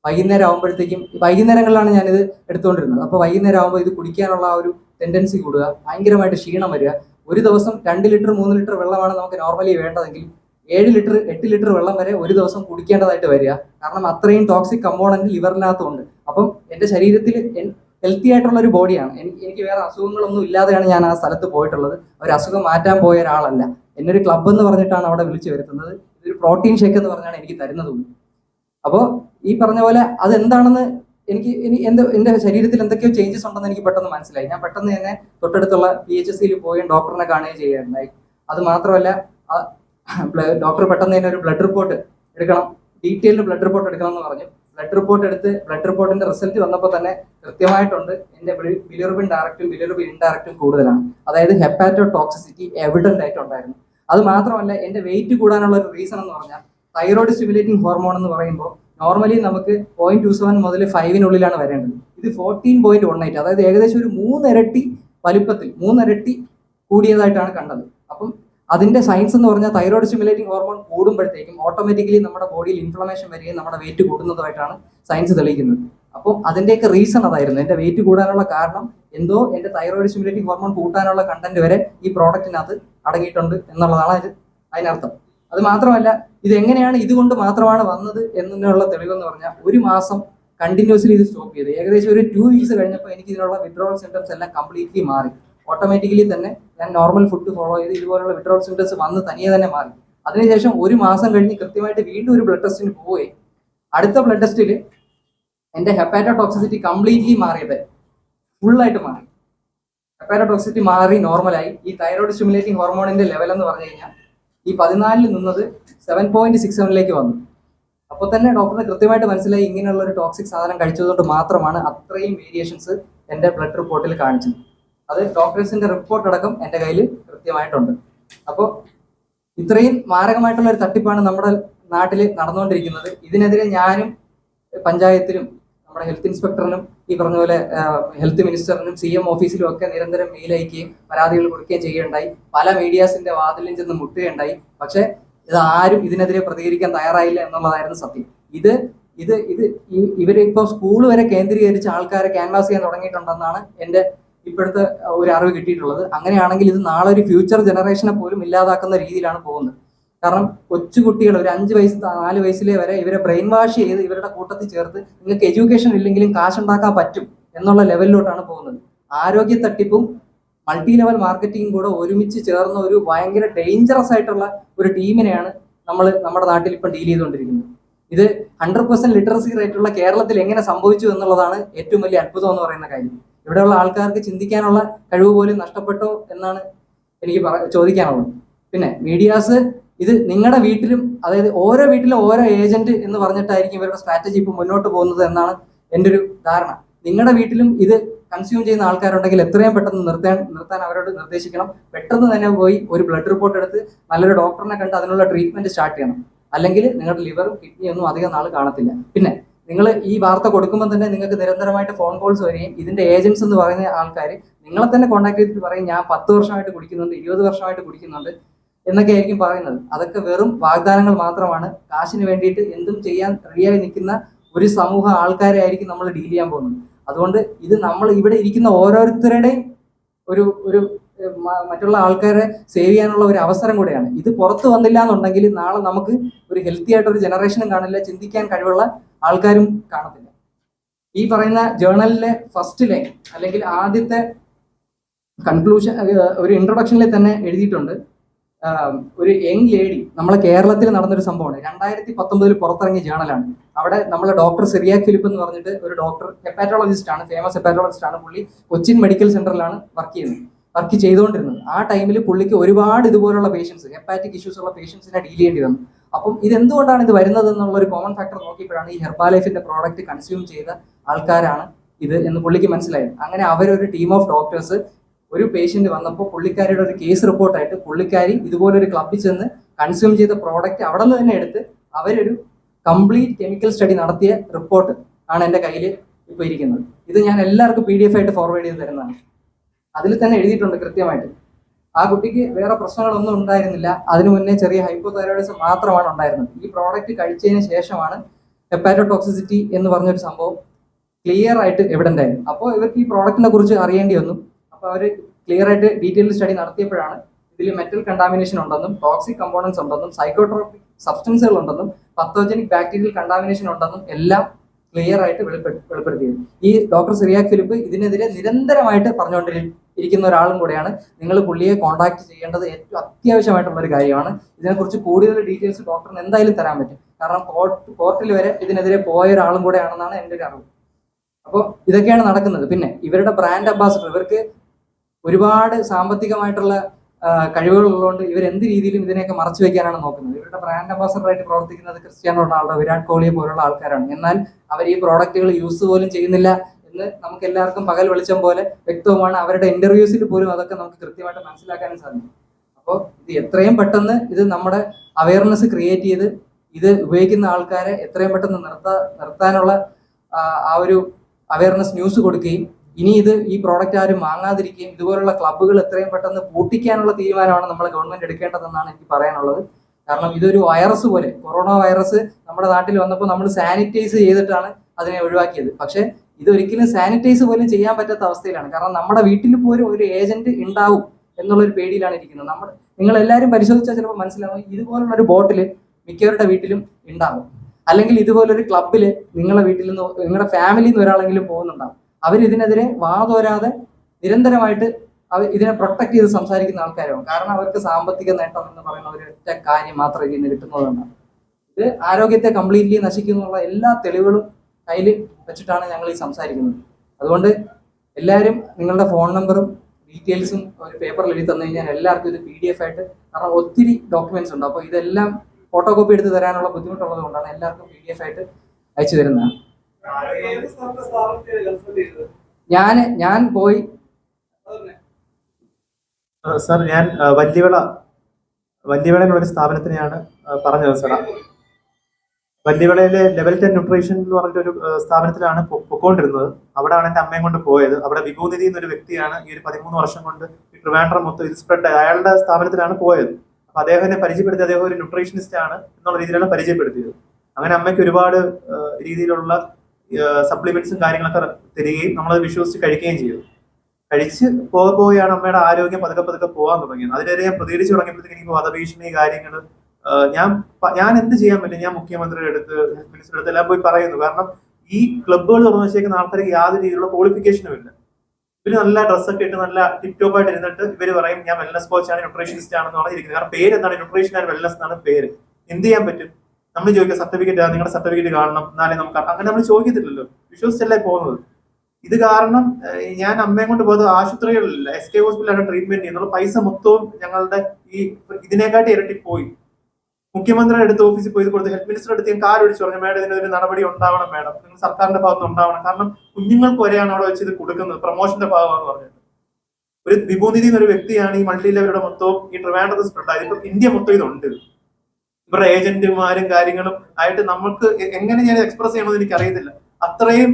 വൈകുന്നേരം ആകുമ്പോഴത്തേക്കും വൈകുന്നേരങ്ങളിലാണ് ഞാനിത് എടുത്തുകൊണ്ടിരുന്നത്. അപ്പോൾ വൈകുന്നേരം ആകുമ്പോൾ ഇത് കുടിക്കാനുള്ള ആ ഒരു ടെൻഡൻസി കൂടുക ഭയങ്കരമായിട്ട് ക്ഷീണം വരിക. ഒരു ദിവസം രണ്ട് ലിറ്റർ മൂന്ന് ലിറ്റർ വെള്ളമാണ് നമുക്ക് നോർമലി വേണ്ടതെങ്കിൽ ഏഴ് ലിറ്റർ എട്ട് ലിറ്റർ വെള്ളം വരെ ഒരു ദിവസം കുടിക്കേണ്ടതായിട്ട് വരിക. കാരണം അത്രയും ടോക്സിക് കമ്പോണന്റ് ലിവറിനകത്തുണ്ട്. അപ്പം എന്റെ ശരീരത്തിൽ ഹെൽത്തി ആയിട്ടുള്ള ഒരു ബോഡിയാണ് എനിക്ക് എനിക്ക് വേറെ അസുഖങ്ങളൊന്നും ഇല്ലാതെയാണ് ഞാൻ ആ സ്ഥലത്ത് പോയിട്ടുള്ളത്. ഒരു അസുഖം മാറ്റാൻ പോയ ഒരാളല്ല. എന്നെ ഒരു ക്ലബ്ബ് എന്ന് പറഞ്ഞിട്ടാണ് അവിടെ വിളിച്ചു വരുത്തുന്നത്. ഇതൊരു പ്രോട്ടീൻ ഷേക്ക് എന്ന് പറഞ്ഞാണ് എനിക്ക് തരുന്നത് അപ്പോൾ ഈ പറഞ്ഞ പോലെ അത് എന്താണെന്ന് എനിക്ക് ഇനി എന്ത് എന്റെ ശരീരത്തിൽ എന്തൊക്കെയോ ചേഞ്ചസ് ഉണ്ടെന്ന് എനിക്ക് പെട്ടെന്ന് മനസ്സിലായി. ഞാൻ പെട്ടെന്ന് തന്നെ തൊട്ടടുത്തുള്ള പി എച്ച് എസ് സിയിൽ പോയി ഡോക്ടറിനെ കാണുകയും ചെയ്യുകയുണ്ടായി. അത് മാത്രമല്ല ഡോക്ടർ പെട്ടെന്ന് തന്നെ ഒരു ബ്ലഡ് റിപ്പോർട്ട് എടുക്കണം. ഡീറ്റെയിൽഡ് ബ്ലഡ് റിപ്പോർട്ട് എടുക്കണം എന്ന് പറഞ്ഞു. ബ്ലഡ് റിപ്പോർട്ട് എടുത്ത് ബ്ലഡ് റിപ്പോർട്ടിന്റെ റിസൾട്ട് വന്നപ്പോൾ തന്നെ കൃത്യമായിട്ടുണ്ട്. എന്റെ ബിലിറുബിൻ ഡയറക്റ്റും ബിലിറുബിൻ ഇൻഡയറക്റ്റും കൂടുതലാണ്. അതായത് ഹെപ്പാറ്റോ ടോക്സിസിറ്റി എവിഡന്റ് ആയിട്ടുണ്ടായിരുന്നു അത് മാത്രമല്ല എന്റെ വെയിറ്റ് കൂടാനുള്ള ഒരു റീസൺ എന്ന് പറഞ്ഞാൽ തൈറോയിഡ് സ്റ്റിമുലേറ്റിംഗ് ഹോർമോൺ എന്ന് പറയുമ്പോൾ നോർമലി നമുക്ക് പോയിന്റ് ടു സെവൻ മുതൽ ഫൈവിനുള്ളിലാണ് വരേണ്ടത്. ഇത് ഫോർട്ടീൻ പോയിന്റ് വൺ എയ്റ്റ് അതായത് ഏകദേശം ഒരു മൂന്നിരട്ടി വലുപ്പത്തിൽ മൂന്നിരട്ടി കൂടിയതായിട്ടാണ് കണ്ടത്. അപ്പം അതിന്റെ സയൻസ് എന്ന് പറഞ്ഞാൽ തൈറോയിഡ് സ്റ്റിമുലേറ്റിംഗ് ഹോർമോൺ കൂടുമ്പോഴത്തേക്കും ഓട്ടോമാറ്റിക്കലി നമ്മുടെ ബോഡിയിൽ ഇൻഫ്ലമേഷൻ വരികയും നമ്മുടെ വെയിറ്റ് കൂടുന്നതായിട്ടാണ് സയൻസ് തെളിയിക്കുന്നത്. അപ്പോൾ അതിന്റെയൊക്കെ റീസൺ അതായിരുന്നു. എന്റെ വെയിറ്റ് കൂടാനുള്ള കാരണം എന്തോ? എന്റെ തൈറോയിഡ് സ്റ്റിമുലേറ്റിംഗ് ഹോർമോൺ കൂട്ടാനുള്ള കണ്ടന്റ് വരെ ഈ പ്രോഡക്റ്റിനകത്ത് അടങ്ങിയിട്ടുണ്ട് എന്നുള്ളതാണ് അതിന് അതിനർത്ഥം. അത് മാത്രമല്ല ഇത് എങ്ങനെയാണ് ഇതുകൊണ്ട് മാത്രമാണ് വന്നത് എന്നുള്ള തെളിവെന്ന് പറഞ്ഞാൽ ഒരു മാസം കണ്ടിന്യൂസ്ലി ഇത് സ്റ്റോപ്പ് ചെയ്ത്. ഏകദേശം ഒരു ടു വീക്സ് കഴിഞ്ഞപ്പോൾ എനിക്ക് ഇതിനുള്ള വിഡ്രോവൽ സിംറ്റംസ് എല്ലാം കംപ്ലീറ്റ്ലി മാറി. ഓട്ടോമാറ്റിക്കലി തന്നെ ഞാൻ നോർമൽ ഫുഡ് ഫോളോ ചെയ്ത് ഇതുപോലുള്ള വിഡ്രോവൽ സിംറ്റംസ് വന്ന് തനിയെ തന്നെ മാറി. അതിനുശേഷം ഒരു മാസം കഴിഞ്ഞ് കൃത്യമായിട്ട് വീണ്ടും ഒരു ബ്ലഡ് ടെസ്റ്റിന് പോവുകയും അടുത്ത ബ്ലഡ് ടെസ്റ്റിൽ എന്റെ ഹെപ്പാറ്റോടോക്സിസിറ്റി കംപ്ലീറ്റ്ലി മാറിയത് ഫുള്ളായിട്ട് മാറി. ഹെപ്പാറ്റോടോക്സിറ്റി മാറി നോർമലായി ഈ തൈറോയ്ഡ് സ്റ്റിമുലേറ്റിംഗ് ഹോർമോണിന്റെ ലെവൽ എന്ന് പറഞ്ഞു കഴിഞ്ഞാൽ ഈ പതിനാലിൽ നിന്നത് സെവൻ പോയിന്റ് സിക്സ് സെവനിലേക്ക് വന്നു. അപ്പോൾ തന്നെ ഡോക്ടറിന് കൃത്യമായിട്ട് മനസ്സിലായി ഇങ്ങനെയുള്ള ഒരു ടോക്സിക് സാധനം കഴിച്ചതുകൊണ്ട് മാത്രമാണ് അത്രയും വേരിയേഷൻസ് എന്റെ ബ്ലഡ് റിപ്പോർട്ടിൽ കാണിച്ചത്. അത് ഡോക്ടേഴ്സിന്റെ റിപ്പോർട്ട് അടക്കം എന്റെ കയ്യിൽ കൃത്യമായിട്ടുണ്ട്. അപ്പോൾ ഇത്രയും മാരകമായിട്ടുള്ള ഒരു തട്ടിപ്പാണ് നമ്മുടെ നാട്ടിൽ നടന്നുകൊണ്ടിരിക്കുന്നത്. ഇതിനെതിരെ ഞാനും പഞ്ചായത്തിലും നമ്മുടെ ഹെൽത്ത് ഇൻസ്പെക്ടറിനും ഈ പറഞ്ഞ പോലെ ഹെൽത്ത് മിനിസ്റ്ററിനും സി എം ഓഫീസിലും ഒക്കെ നിരന്തരം മെയിൽ അയക്കുകയും പരാതികൾ കൊടുക്കുകയും ചെയ്യുകയുണ്ടായി. പല മീഡിയാസിന്റെ വാതിലിൽ ചെന്ന് മുട്ടുകയുണ്ടായി. പക്ഷെ ഇത് ആരും ഇതിനെതിരെ പ്രതികരിക്കാൻ തയ്യാറായില്ല എന്നുള്ളതായിരുന്നു സത്യം. ഇത് ഇത് ഇത് ഈ- ഇവർ ഇപ്പോൾ സ്കൂൾ വരെ കേന്ദ്രീകരിച്ച് ആൾക്കാരെ ക്യാൻവാസ് ചെയ്യാൻ തുടങ്ങിയിട്ടുണ്ടെന്നാണ് എന്റെ ഇപ്പോഴത്തെ ഒരു അറിവ് കിട്ടിയിട്ടുള്ളത്. അങ്ങനെയാണെങ്കിൽ ഇത് നാളെ ഒരു ഫ്യൂച്ചർ ജനറേഷനെ പോലും ഇല്ലാതാക്കുന്ന രീതിയിലാണ് പോകുന്നത്. കാരണം കൊച്ചുകുട്ടികൾ ഒരു അഞ്ച് വയസ്സ് നാല് വയസ്സിലെ വരെ ഇവരെ ബ്രെയിൻ വാഷ് ചെയ്ത് ഇവരുടെ കൂട്ടത്തിൽ ചേർത്ത് നിങ്ങൾക്ക് എഡ്യൂക്കേഷൻ ഇല്ലെങ്കിലും കാശുണ്ടാക്കാൻ പറ്റും എന്നുള്ള ലെവലിലോട്ടാണ് പോകുന്നത്. ആരോഗ്യ തട്ടിപ്പും മൾട്ടി ലെവൽ മാർക്കറ്റിംഗും കൂടെ ഒരുമിച്ച് ചേർന്ന ഒരു ഭയങ്കര ഡേഞ്ചറസ് ആയിട്ടുള്ള ഒരു ടീമിനെയാണ് നമ്മൾ നമ്മുടെ നാട്ടിൽ ഇപ്പം ഡീൽ ചെയ്തുകൊണ്ടിരിക്കുന്നത്. ഇത് ഹൺഡ്രഡ് പെർസെന്റ് ലിറ്ററസി റേറ്റ് ഉള്ള കേരളത്തിൽ എങ്ങനെ സംഭവിച്ചു എന്നുള്ളതാണ് ഏറ്റവും വലിയ അത്ഭുതം എന്ന് പറയുന്ന കാര്യം. ഇവിടെയുള്ള ആൾക്കാർക്ക് ചിന്തിക്കാനുള്ള കഴിവ് പോലും നഷ്ടപ്പെട്ടോ എന്നാണ് എനിക്ക് ചോദിക്കാനുള്ളത്. പിന്നെ മീഡിയാസ് ഇത് നിങ്ങളുടെ വീട്ടിലും അതായത് ഓരോ വീട്ടിലും ഓരോ ഏജന്റ് എന്ന് പറഞ്ഞിട്ടായിരിക്കും ഇവരുടെ സ്ട്രാറ്റജി ഇപ്പൊ മുന്നോട്ട് പോകുന്നത് എന്നാണ് എന്റെ ഒരു ധാരണ. നിങ്ങളുടെ വീട്ടിലും ഇത് കൺസ്യൂം ചെയ്യുന്ന ആൾക്കാരുണ്ടെങ്കിൽ എത്രയും പെട്ടെന്ന് നിർത്താൻ നിർത്താൻ അവരോട് നിർദ്ദേശിക്കണം. പെട്ടെന്ന് തന്നെ പോയി ഒരു ബ്ലഡ് റിപ്പോർട്ട് എടുത്ത് നല്ലൊരു ഡോക്ടറിനെ കണ്ട് അതിനുള്ള ട്രീറ്റ്മെന്റ് സ്റ്റാർട്ട് ചെയ്യണം. അല്ലെങ്കിൽ നിങ്ങളുടെ ലിവറും കിഡ്നിയൊന്നും അധികം നാൾ കാണത്തില്ല. പിന്നെ നിങ്ങൾ ഈ വാർത്ത കൊടുക്കുമ്പോൾ തന്നെ നിങ്ങൾക്ക് നിരന്തരമായിട്ട് ഫോൺ കോൾസ് വരികയും ഇതിന്റെ ഏജൻസ് എന്ന് പറയുന്ന ആൾക്കാർ നിങ്ങളെ തന്നെ കോൺടാക്ട് ചെയ്തിട്ട് പറയും ഞാൻ പത്ത് വർഷമായിട്ട് കുടിക്കുന്നുണ്ട് ഇരുപത് വർഷമായിട്ട് കുടിക്കുന്നുണ്ട്. എന്നൊക്കെ ആയിരിക്കും പറയുന്നത്. അതൊക്കെ വെറും വാഗ്ദാനങ്ങൾ മാത്രമാണ്. കാശിന് വേണ്ടിയിട്ട് എന്തും ചെയ്യാൻ റെഡിയായി നിൽക്കുന്ന ഒരു സമൂഹ ആൾക്കാരെ ആയിരിക്കും നമ്മൾ ഡീൽ ചെയ്യാൻ പോകുന്നത്. അതുകൊണ്ട് ഇത് നമ്മൾ ഇവിടെ ഇരിക്കുന്ന ഓരോരുത്തരുടെയും ഒരു ഒരു മറ്റുള്ള ആൾക്കാരെ സേവ് ചെയ്യാനുള്ള ഒരു അവസരം കൂടെയാണ്. ഇത് പുറത്തു വന്നില്ല എന്നുണ്ടെങ്കിൽ നാളെ നമുക്ക് ഒരു ഹെൽത്തി ആയിട്ട് ഒരു ജനറേഷനും കാണില്ല ചിന്തിക്കാൻ കഴിവുള്ള ആൾക്കാരും കാണത്തില്ല. ഈ പറയുന്ന ജേണലിലെ ഫസ്റ്റ് ലൈൻ അല്ലെങ്കിൽ ആദ്യത്തെ കൺക്ലൂഷൻ ഒരു ഇൻട്രൊഡക്ഷനിൽ തന്നെ എഴുതിയിട്ടുണ്ട്. ഒരു യങ് ലേഡി നമ്മളെ കേരളത്തിൽ നടന്നൊരു സംഭവമാണ്. രണ്ടായിരത്തി പത്തൊമ്പതിൽ പുറത്തിറങ്ങിയ ജേണലാണ് അവിടെ നമ്മളെ ഡോക്ടർ സിറിയാക് ഫിലിപ്പ് എന്ന് പറഞ്ഞിട്ട് ഒരു ഡോക്ടർ ഹെപ്പാറ്റോളജിസ്റ്റ് ആണ് ഫേമസ് ഹെപ്പാറ്റോളജിസ്റ്റ് ആണ്. പുള്ളി കൊച്ചിൻ മെഡിക്കൽ സെന്ററിലാണ് വർക്ക് ചെയ്യുന്നത്. വർക്ക് ചെയ്തുകൊണ്ടിരുന്നത്. ആ ടൈമിൽ പുള്ളിക്ക് ഒരുപാട് ഇതുപോലുള്ള പേഷ്യൻസ് ഹെപ്പാറ്റിക് ഇഷ്യൂസ് ഉള്ള പേഷ്യൻസിനെ ഡീൽ ചെയ്യേണ്ടി വന്നു. അപ്പം ഇത് എന്തുകൊണ്ടാണ് ഇത് വരുന്നത് എന്നുള്ള ഒരു കോമൺ ഫാക്ടർ നോക്കിയപ്പോഴാണ് ഈ ഹെർബാലൈഫിന്റെ പ്രോഡക്റ്റ് കൺസ്യൂം ചെയ്ത ആൾക്കാരാണ് ഇത് എന്ന് പുള്ളിക്ക് മനസ്സിലായത്. അങ്ങനെ അവരൊരു ടീം ഓഫ് ഡോക്ടേഴ്സ് ഒരു പേഷ്യന്റ് വന്നപ്പോൾ പുള്ളിക്കാരിയുടെ ഒരു കേസ് റിപ്പോർട്ടായിട്ട് പുള്ളിക്കാരി ഇതുപോലൊരു ക്ലബിൽ ചെന്ന് കൺസ്യൂം ചെയ്ത പ്രോഡക്റ്റ് അവിടെ നിന്ന് തന്നെ എടുത്ത് അവരൊരു കംപ്ലീറ്റ് കെമിക്കൽ സ്റ്റഡി നടത്തിയ റിപ്പോർട്ട് ആണ് എന്റെ കയ്യിൽ ഇപ്പോൾ ഇരിക്കുന്നത്. ഇത് ഞാൻ എല്ലാവർക്കും പി ഡി എഫ് ആയിട്ട് ഫോർവേഡ് ചെയ്ത് തരുന്നതാണ്. അതിൽ തന്നെ എഴുതിയിട്ടുണ്ട് കൃത്യമായിട്ട്. ആ കുട്ടിക്ക് വേറെ പ്രശ്നങ്ങളൊന്നും ഉണ്ടായിരുന്നില്ല. അതിനു മുന്നേ ചെറിയ ഹൈപ്പോതൈറോയിഡിസം മാത്രമാണ് ഉണ്ടായിരുന്നത്. ഈ പ്രോഡക്റ്റ് കഴിച്ചതിന് ശേഷമാണ് ഹെപ്പാറ്റോടോക്സിസിറ്റി എന്ന് പറഞ്ഞൊരു സംഭവം ക്ലിയർ ആയിട്ട് എവിഡന്റ് ആയിരുന്നു അപ്പോൾ ഇവർക്ക് ഈ പ്രോഡക്റ്റിനെ കുറിച്ച് അറിയേണ്ടി വന്നു. അപ്പോൾ അവർ ക്ലിയർ ആയിട്ട് ഡീറ്റെയിൽ സ്റ്റഡി നടത്തിയപ്പോഴാണ് ഇതിൽ മെറ്റൽ കണ്ടാമിനേഷൻ ഉണ്ടെന്നും ടോക്സിക് കമ്പോണൻസ് ഉണ്ടെന്നും സൈക്കോട്രോപിക് സബ്സ്റ്റൻസുകൾ ഉണ്ടെന്നും പത്തോജനിക് ബാക്ടീരിയൽ കണ്ടാമിനേഷൻ ഉണ്ടെന്നും എല്ലാം ക്ലിയർ ആയിട്ട് വെളിപ്പെടു വെളിപ്പെടുത്തിയത്. ഈ ഡോക്ടർ സിറിയാക് ഫിലിപ്പ് ഇതിനെതിരെ നിരന്തരമായിട്ട് പറഞ്ഞുകൊണ്ടിരിക്കുന്ന ഒരാളും കൂടെയാണ്. നിങ്ങൾ പുള്ളിയെ കോൺടാക്ട് ചെയ്യേണ്ടത് ഏറ്റവും അത്യാവശ്യമായിട്ടുള്ള ഒരു കാര്യമാണ്. ഇതിനെക്കുറിച്ച് കൂടുതൽ ഡീറ്റെയിൽസ് ഡോക്ടറിന് എന്തായാലും തരാൻ പറ്റും. കാരണം കോർട്ട് കോർട്ടിൽ വരെ ഇതിനെതിരെ പോയ ഒരാളും കൂടെയാണെന്നാണ് എന്റെ ഒരു അറിവ്. അപ്പോൾ ഇതൊക്കെയാണ് നടക്കുന്നത്. പിന്നെ ഇവരുടെ ബ്രാൻഡ് അംബാസഡർ ഇവർക്ക് ഒരുപാട് സാമ്പത്തികമായിട്ടുള്ള കഴിവുകൾ ഉള്ളതുകൊണ്ട് ഇവർ എന്ത് രീതിയിലും ഇതിനെയൊക്കെ മറച്ചു വെക്കാനാണ് നോക്കുന്നത്. ഇവരുടെ ബ്രാൻഡ് അംബാസഡറായിട്ട് പ്രവർത്തിക്കുന്നത് ക്രിസ്ത്യാനോ റൊണാൾഡോ വിരാട് കോഹ്ലിയെ പോലുള്ള ആൾക്കാരാണ്. എന്നാൽ അവർ ഈ പ്രോഡക്റ്റുകൾ യൂസ് പോലും ചെയ്യുന്നില്ല എന്ന് നമുക്ക് എല്ലാവർക്കും പകൽ വെളിച്ചം പോലെ വ്യക്തവുമാണ് അവരുടെ ഇന്റർവ്യൂസിൽ പോലും അതൊക്കെ നമുക്ക് കൃത്യമായിട്ട് മനസ്സിലാക്കാനും സാധിക്കും. അപ്പോൾ ഇത് എത്രയും പെട്ടെന്ന് ഇത് നമ്മുടെ അവയർനെസ് ക്രിയേറ്റ് ചെയ്ത് ഇത് ഉപയോഗിക്കുന്ന ആൾക്കാരെ എത്രയും പെട്ടെന്ന് നിർത്താ നിർത്താനുള്ള ആ ഒരു അവയർനെസ് ന്യൂസ് കൊടുക്കുകയും ഇനി ഇത് ഈ പ്രോഡക്റ്റ് ആരും വാങ്ങാതിരിക്കുകയും ഇതുപോലുള്ള ക്ലബ്ബുകൾ എത്രയും പെട്ടെന്ന് പൂട്ടിക്കാനുള്ള തീരുമാനമാണ് നമ്മൾ ഗവൺമെന്റ് എടുക്കേണ്ടതെന്നാണ് എനിക്ക് പറയാനുള്ളത്. കാരണം ഇതൊരു വൈറസ് പോലെ കൊറോണ വൈറസ് നമ്മുടെ നാട്ടിൽ വന്നപ്പോൾ നമ്മൾ സാനിറ്റൈസ് ചെയ്തിട്ടാണ് അതിനെ ഒഴിവാക്കിയത്. പക്ഷേ ഇതൊരിക്കലും സാനിറ്റൈസ് പോലും ചെയ്യാൻ പറ്റാത്ത അവസ്ഥയിലാണ്. കാരണം നമ്മുടെ വീട്ടിൽ പോലും ഒരു ഏജന്റ് ഉണ്ടാവും എന്നുള്ളൊരു പേടിയിലാണ് ഇരിക്കുന്നത്. നമ്മൾ നിങ്ങൾ എല്ലാവരും പരിശോധിച്ചാൽ ചിലപ്പോൾ മനസ്സിലാവും ഇതുപോലുള്ള ഒരു ബോട്ടിൽ മിക്കവരുടെ വീട്ടിലും ഉണ്ടാവും. അല്ലെങ്കിൽ ഇതുപോലൊരു ക്ലബിൽ നിങ്ങളുടെ വീട്ടിൽ നിന്ന് നിങ്ങളുടെ ഫാമിലിയിൽ നിന്ന് ഒരാളെങ്കിലും പോകുന്നുണ്ടാവും. അവർ ഇതിനെതിരെ വാതോരാതെ നിരന്തരമായിട്ട് അവർ ഇതിനെ പ്രൊട്ടക്ട് ചെയ്ത് സംസാരിക്കുന്ന ആൾക്കാരാണ് കാരണം അവർക്ക് സാമ്പത്തിക നേട്ടം എന്ന് പറയുന്ന ഒരു ഒറ്റ കാര്യം മാത്രമേ ഇതിന് കിട്ടുന്നതാണ് ഇത് ആരോഗ്യത്തെ കംപ്ലീറ്റ്ലി നശിക്കുന്നുള്ള എല്ലാ തെളിവുകളും കയ്യിൽ വെച്ചിട്ടാണ് ഞങ്ങൾ ഈ സംസാരിക്കുന്നത്. അതുകൊണ്ട് എല്ലാവരും നിങ്ങളുടെ ഫോൺ നമ്പറും ഡീറ്റെയിൽസും ഒരു പേപ്പറിൽ എഴുതി തന്നു കഴിഞ്ഞാൽ എല്ലാവർക്കും ഇത് പി ഡി എഫ് ആയിട്ട് കാരണം ഒത്തിരി ഡോക്യുമെന്റ്സ് ഉണ്ട്. അപ്പോൾ ഇതെല്ലാം ഫോട്ടോ കോപ്പി എടുത്ത് തരാനുള്ള ബുദ്ധിമുട്ടുള്ളത് കൊണ്ടാണ് എല്ലാവർക്കും പി ഡി എഫ് ആയിട്ട് അയച്ചു തരുന്നതാണ് ഞാൻ ഞാൻ പോയി. സാർ ഞാൻ വല്യവിള വല്യവിളയിലുള്ള ഒരു സ്ഥാപനത്തിനെയാണ് പറഞ്ഞത് സാർ വല്യവിളയിലെ ലെവൽ ടെൻ ന്യൂട്രീഷൻ എന്ന് പറഞ്ഞിട്ട് ഒരു സ്ഥാപനത്തിലാണ് പൊക്കോണ്ടിരുന്നത്. അവിടെയാണ് എന്റെ അമ്മയും കൊണ്ട് പോയത്. അവിടെ വിഭൂനിധി എന്നൊരു വ്യക്തിയാണ് ഈ ഒരു പതിമൂന്ന് വർഷം കൊണ്ട് ഈ ട്രിവാൻഡ്രം മൊത്തം ഇത് സ്പ്രെഡ് അയാളുടെ സ്ഥാപനത്തിലാണ് പോയത്. അപ്പൊ അദ്ദേഹം എന്നെ പരിചയപ്പെടുത്തി. അദ്ദേഹം ഒരു ന്യൂട്രീഷനിസ്റ്റ് ആണ് എന്നുള്ള രീതിയിലാണ് പരിചയപ്പെടുത്തിയത്. അങ്ങനെ അമ്മയ്ക്ക് ഒരുപാട് രീതിയിലുള്ള സപ്ലിമെന്റ്സും കാര്യങ്ങളൊക്കെ തരികയും നമ്മളത് വിശ്വസിച്ച് കഴിക്കുകയും ചെയ്തു. കഴിച്ച് പോകെ പോവുകയാണ് അമ്മയുടെ ആരോഗ്യം പതുക്കെ പതുക്കെ പോകാൻ തുടങ്ങിയത്. അതിനെതിരെ ഞാൻ പ്രതികരിച്ചു തുടങ്ങിയപ്പോഴത്തേക്ക് എനിക്ക് വധഭീഷണി കാര്യങ്ങൾ ഞാൻ ഞാൻ എന്ത് ചെയ്യാൻ പറ്റും? ഞാൻ മുഖ്യമന്ത്രിയുടെ അടുത്ത് മിനിസ്റ്ററുടെ അടുത്ത് എല്ലാം പോയി പറയുന്നു. കാരണം ഈ ക്ലബ്ബുകൾ തുറന്നു വെച്ചേക്കുന്ന ആൾക്കാർക്ക് യാതൊരു രീതിയിലുള്ള ക്വാളിഫിക്കേഷനും ഇല്ല. ഇവർ നല്ല ഡ്രസ്സൊക്കെ ഇട്ട് നല്ല ടിപ് ടോപ്പ് ആയിട്ട് ഇരുന്നിട്ട് ഇവർ പറയും ഞാൻ വെൽനസ് കോച്ചാണ് ന്യൂട്രീഷനിസ്റ്റ് ആണെന്ന് പറഞ്ഞിരിക്കുന്നത് കാരണം പേര് എന്താണ്? ന്യൂട്രീഷൻ ആൻഡ് വെൽനസ് എന്നാണ് പേര്. എന്ത് ചെയ്യാൻ പറ്റും? നമ്മൾ ചോദിക്കുക സർട്ടിഫിക്കറ്റ് നിങ്ങളുടെ സർട്ടിഫിക്കറ്റ് കാണണം എന്നാലേ നമുക്ക് അങ്ങനെ നമ്മൾ ചോദിക്കത്തില്ലല്ലോ. വിശ്വസിച്ചല്ലേ പോകുന്നത്? ഇത് കാരണം ഞാൻ അമ്മയെ കൊണ്ട് പോയത് ആശുപത്രികളിലില്ല. എസ് കെ ഹോസ്പിറ്റലാണ് ട്രീറ്റ്മെന്റ് ചെയ്യുന്നത്. പൈസ മൊത്തവും ഞങ്ങളുടെ ഈ ഇതിനെക്കാട്ടി ഇരട്ടി പോയി. മുഖ്യമന്ത്രിയുടെ അടുത്ത് ഓഫീസിൽ പോയി കൊടുത്ത് ഹെൽത്ത് മിനിസ്റ്റർ അടുത്ത് ഞാൻ കാർ വിളിച്ചു പറഞ്ഞു മാഡം ഇതിനൊരു നടപടി ഉണ്ടാവണം മാഡം. നിങ്ങൾ സർക്കാരിന്റെ ഭാഗത്ത് ഉണ്ടാവണം. കാരണം കുഞ്ഞുങ്ങൾക്ക് വരെയാണ് അവിടെ വെച്ച് ഇത് കൊടുക്കുന്നത്. പ്രൊമോഷന്റെ ഭാഗമാണെന്ന് പറഞ്ഞിട്ട് ഒരു വിഭൂനിധി എന്നൊരു വ്യക്തിയാണ് ഈ മൾട്ടി ലെവലുടെ മൊത്തവും ഈ ട്രിവാൻഡ്രത്ത് സ്പ്രെഡ് ആയത്. ഇന്ത്യ മൊത്തം ഇതുണ്ട്. ഇവരുടെ ഏജന്റുമാരും കാര്യങ്ങളും ആയിട്ട് നമുക്ക് എങ്ങനെ ഞാൻ എക്സ്പ്രസ് ചെയ്യണമെന്ന് എനിക്ക് അറിയത്തില്ല അത്രയും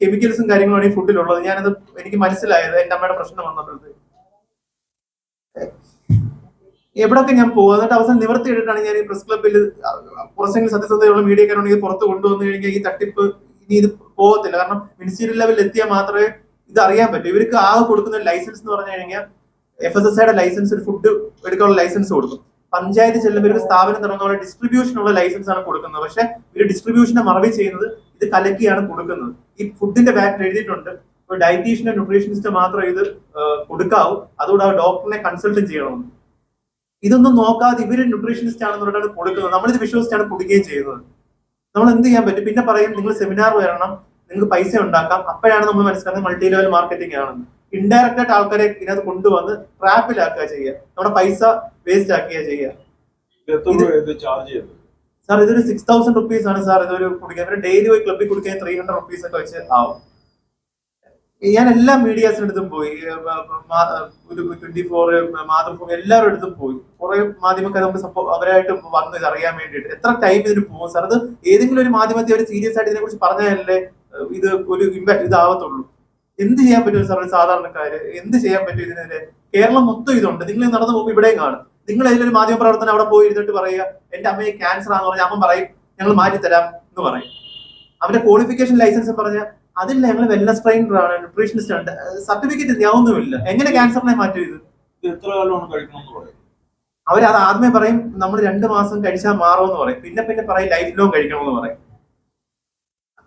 കെമിക്കൽസും കാര്യങ്ങളും ഈ ഫുഡിലുള്ളത് ഞാനത് എനിക്ക് മനസ്സിലായത് എന്റെ അമ്മയുടെ പ്രശ്നം വന്നപ്പോഴത്തേക്ക്. എവിടൊക്കെ ഞാൻ പോകും എന്നിട്ട് അവസാനം നിവർത്തി ഞാൻ ഈ പ്രസ് ക്ലബിൽ കുറച്ചെങ്കിലും സത്യസന്ധതയുള്ള മീഡിയക്കാരുണ്ടെങ്കിൽ പുറത്ത് കൊണ്ടുവന്നു കഴിഞ്ഞാൽ ഈ തട്ടിപ്പ് ഇനി ഇത് പോകത്തില്ല കാരണം മിനിസ്റ്റീരിയൽ ലെവലിൽ എത്തിയാൽ മാത്രമേ ഇത് അറിയാൻ പറ്റൂ. ഇവർക്ക് ആകെ കൊടുക്കുന്ന ലൈസൻസ് എന്ന് പറഞ്ഞു കഴിഞ്ഞാൽ എഫ് എസ് എസ് ഐയുടെ ലൈസൻസ് ഒരു ഫുഡ് എടുക്കാനുള്ള ലൈസൻസ് കൊടുക്കും. പഞ്ചായത്ത് ചെല്ലുമ്പോൾ ഒരു സ്ഥാപനം തുടങ്ങുന്ന ഡിസ്ട്രിബ്യൂഷനുള്ള ലൈസൻസ് ആണ് കൊടുക്കുന്നത്. പക്ഷെ ഇവർ ഡിസ്ട്രിബ്യൂഷനെ മറവി ചെയ്യുന്നത് ഇത് കലക്കിയാണ് കൊടുക്കുന്നത്. ഈ ഫുഡിന്റെ ബാക്കിൽ എഴുതിയിട്ടുണ്ട്. ഒരു ഡയറ്റീഷ്യനെ ന്യൂട്രീഷനിസ്റ്റ് മാത്രം ഇത് കൊടുക്കാവൂ. അതുകൂടെ ആ ഡോക്ടറിനെ കൺസൾട്ട് ചെയ്യണമെന്ന് ഇതൊന്നും നോക്കാതെ ഇവർ ന്യൂട്രീഷനിസ്റ്റ് ആണെന്ന് പറഞ്ഞാണ് കൊടുക്കുന്നത്. നമ്മളിത് വിശ്വസിച്ചാണ് കൊടുക്കുകയും ചെയ്യുന്നത്. നമ്മൾ എന്ത് ചെയ്യാൻ പറ്റും? പിന്നെ പറയും നിങ്ങൾ സെമിനാർ വരണം. നിങ്ങൾക്ക് പൈസ ഉണ്ടാക്കാം. അപ്പോഴാണ് നമ്മൾ മനസ്സിലാക്കുന്നത് മൾട്ടി ലെവൽ മാർക്കറ്റിംഗ് ആണെന്ന്. ഇൻഡയറക്റ്റ് ആയിട്ട് ആൾക്കാരെ ഇതിനകത്ത് കൊണ്ടുവന്ന് ട്രാപ്പിലാക്കുക ചെയ്യുക. നമ്മുടെ പൈസ വേസ്റ്റ് ആക്കുക ചെയ്യുക. സാർ ഇതൊരു സിക്സ് തൗസൻഡ് റുപ്പീസ് ആണ് സാർ ഇതൊരു കുടിക്കാൻ. ഡെയിലി പോയി ക്ലബ്ബിൽ കുടിക്കാൻ ത്രീ ഹൺഡ്രഡ് റുപ്പീസ് ഒക്കെ വെച്ച് ആവും. ഞാൻ എല്ലാ മീഡിയാസിന്റെ അടുത്തും പോയി. ട്വന്റി ഫോർ മാതൃഭൂമി എല്ലാവരുടെ അടുത്തും പോയി. കുറെ മാധ്യമക്കാർ നമുക്ക് അവരായിട്ട് വന്ന് ഇത് അറിയാൻ വേണ്ടിയിട്ട്. എത്ര ടൈം ഇതിന് പോകും സാർ അത് ഏതെങ്കിലും ഒരു മാധ്യമത്തെ അവർ സീരിയസ് ആയിട്ട് ഇതിനെ കുറിച്ച് പറഞ്ഞാലല്ലേ ഇത് ഒരു ഇമ്പാക്ട് ഇതാവത്തുള്ളൂ. എന്ത് ചെയ്യാൻ പറ്റും സാർ ഒരു സാധാരണക്കാര്? എന്ത് ചെയ്യാൻ പറ്റും ഇതിനെതിരെ? കേരളം മൊത്തം ഇതുണ്ട്. നിങ്ങൾ നടന്നു പോകുമ്പോൾ ഇവിടെയും കാണും. നിങ്ങൾ അതിലൊരു മാധ്യമ പ്രവർത്തനം അവിടെ പോയി ഇരുന്നിട്ട് പറയുക എന്റെ അമ്മയെ ക്യാൻസർ ആണെന്ന് പറഞ്ഞാൽ അമ്മ പറയും ഞങ്ങൾ മാറ്റിത്തരാം എന്ന് പറയും. അവന്റെ ക്വാളിഫിക്കേഷൻ ലൈസൻസ് പറഞ്ഞാൽ അതില്ല ഞങ്ങൾ വെൽനസ് ട്രെയിനർ ആണ് ന്യൂട്രീഷനിസ്റ്റ് ആണ്. സർട്ടിഫിക്കറ്റ് ഞാവൊന്നുമില്ല എങ്ങനെ ക്യാൻസറിനെ മാറ്റും ഇത്? ഇത് എത്ര കാലമാണ് കഴിക്കണമെന്ന് പറയും? അവർ അത് ആദ്യമേ പറയും നമ്മൾ രണ്ട് മാസം കഴിച്ചാൽ മാറുമെന്ന് പറയും. പിന്നെ പിന്നെ പറയും ലൈഫ് ലോങ് കഴിക്കണമെന്ന് പറയും.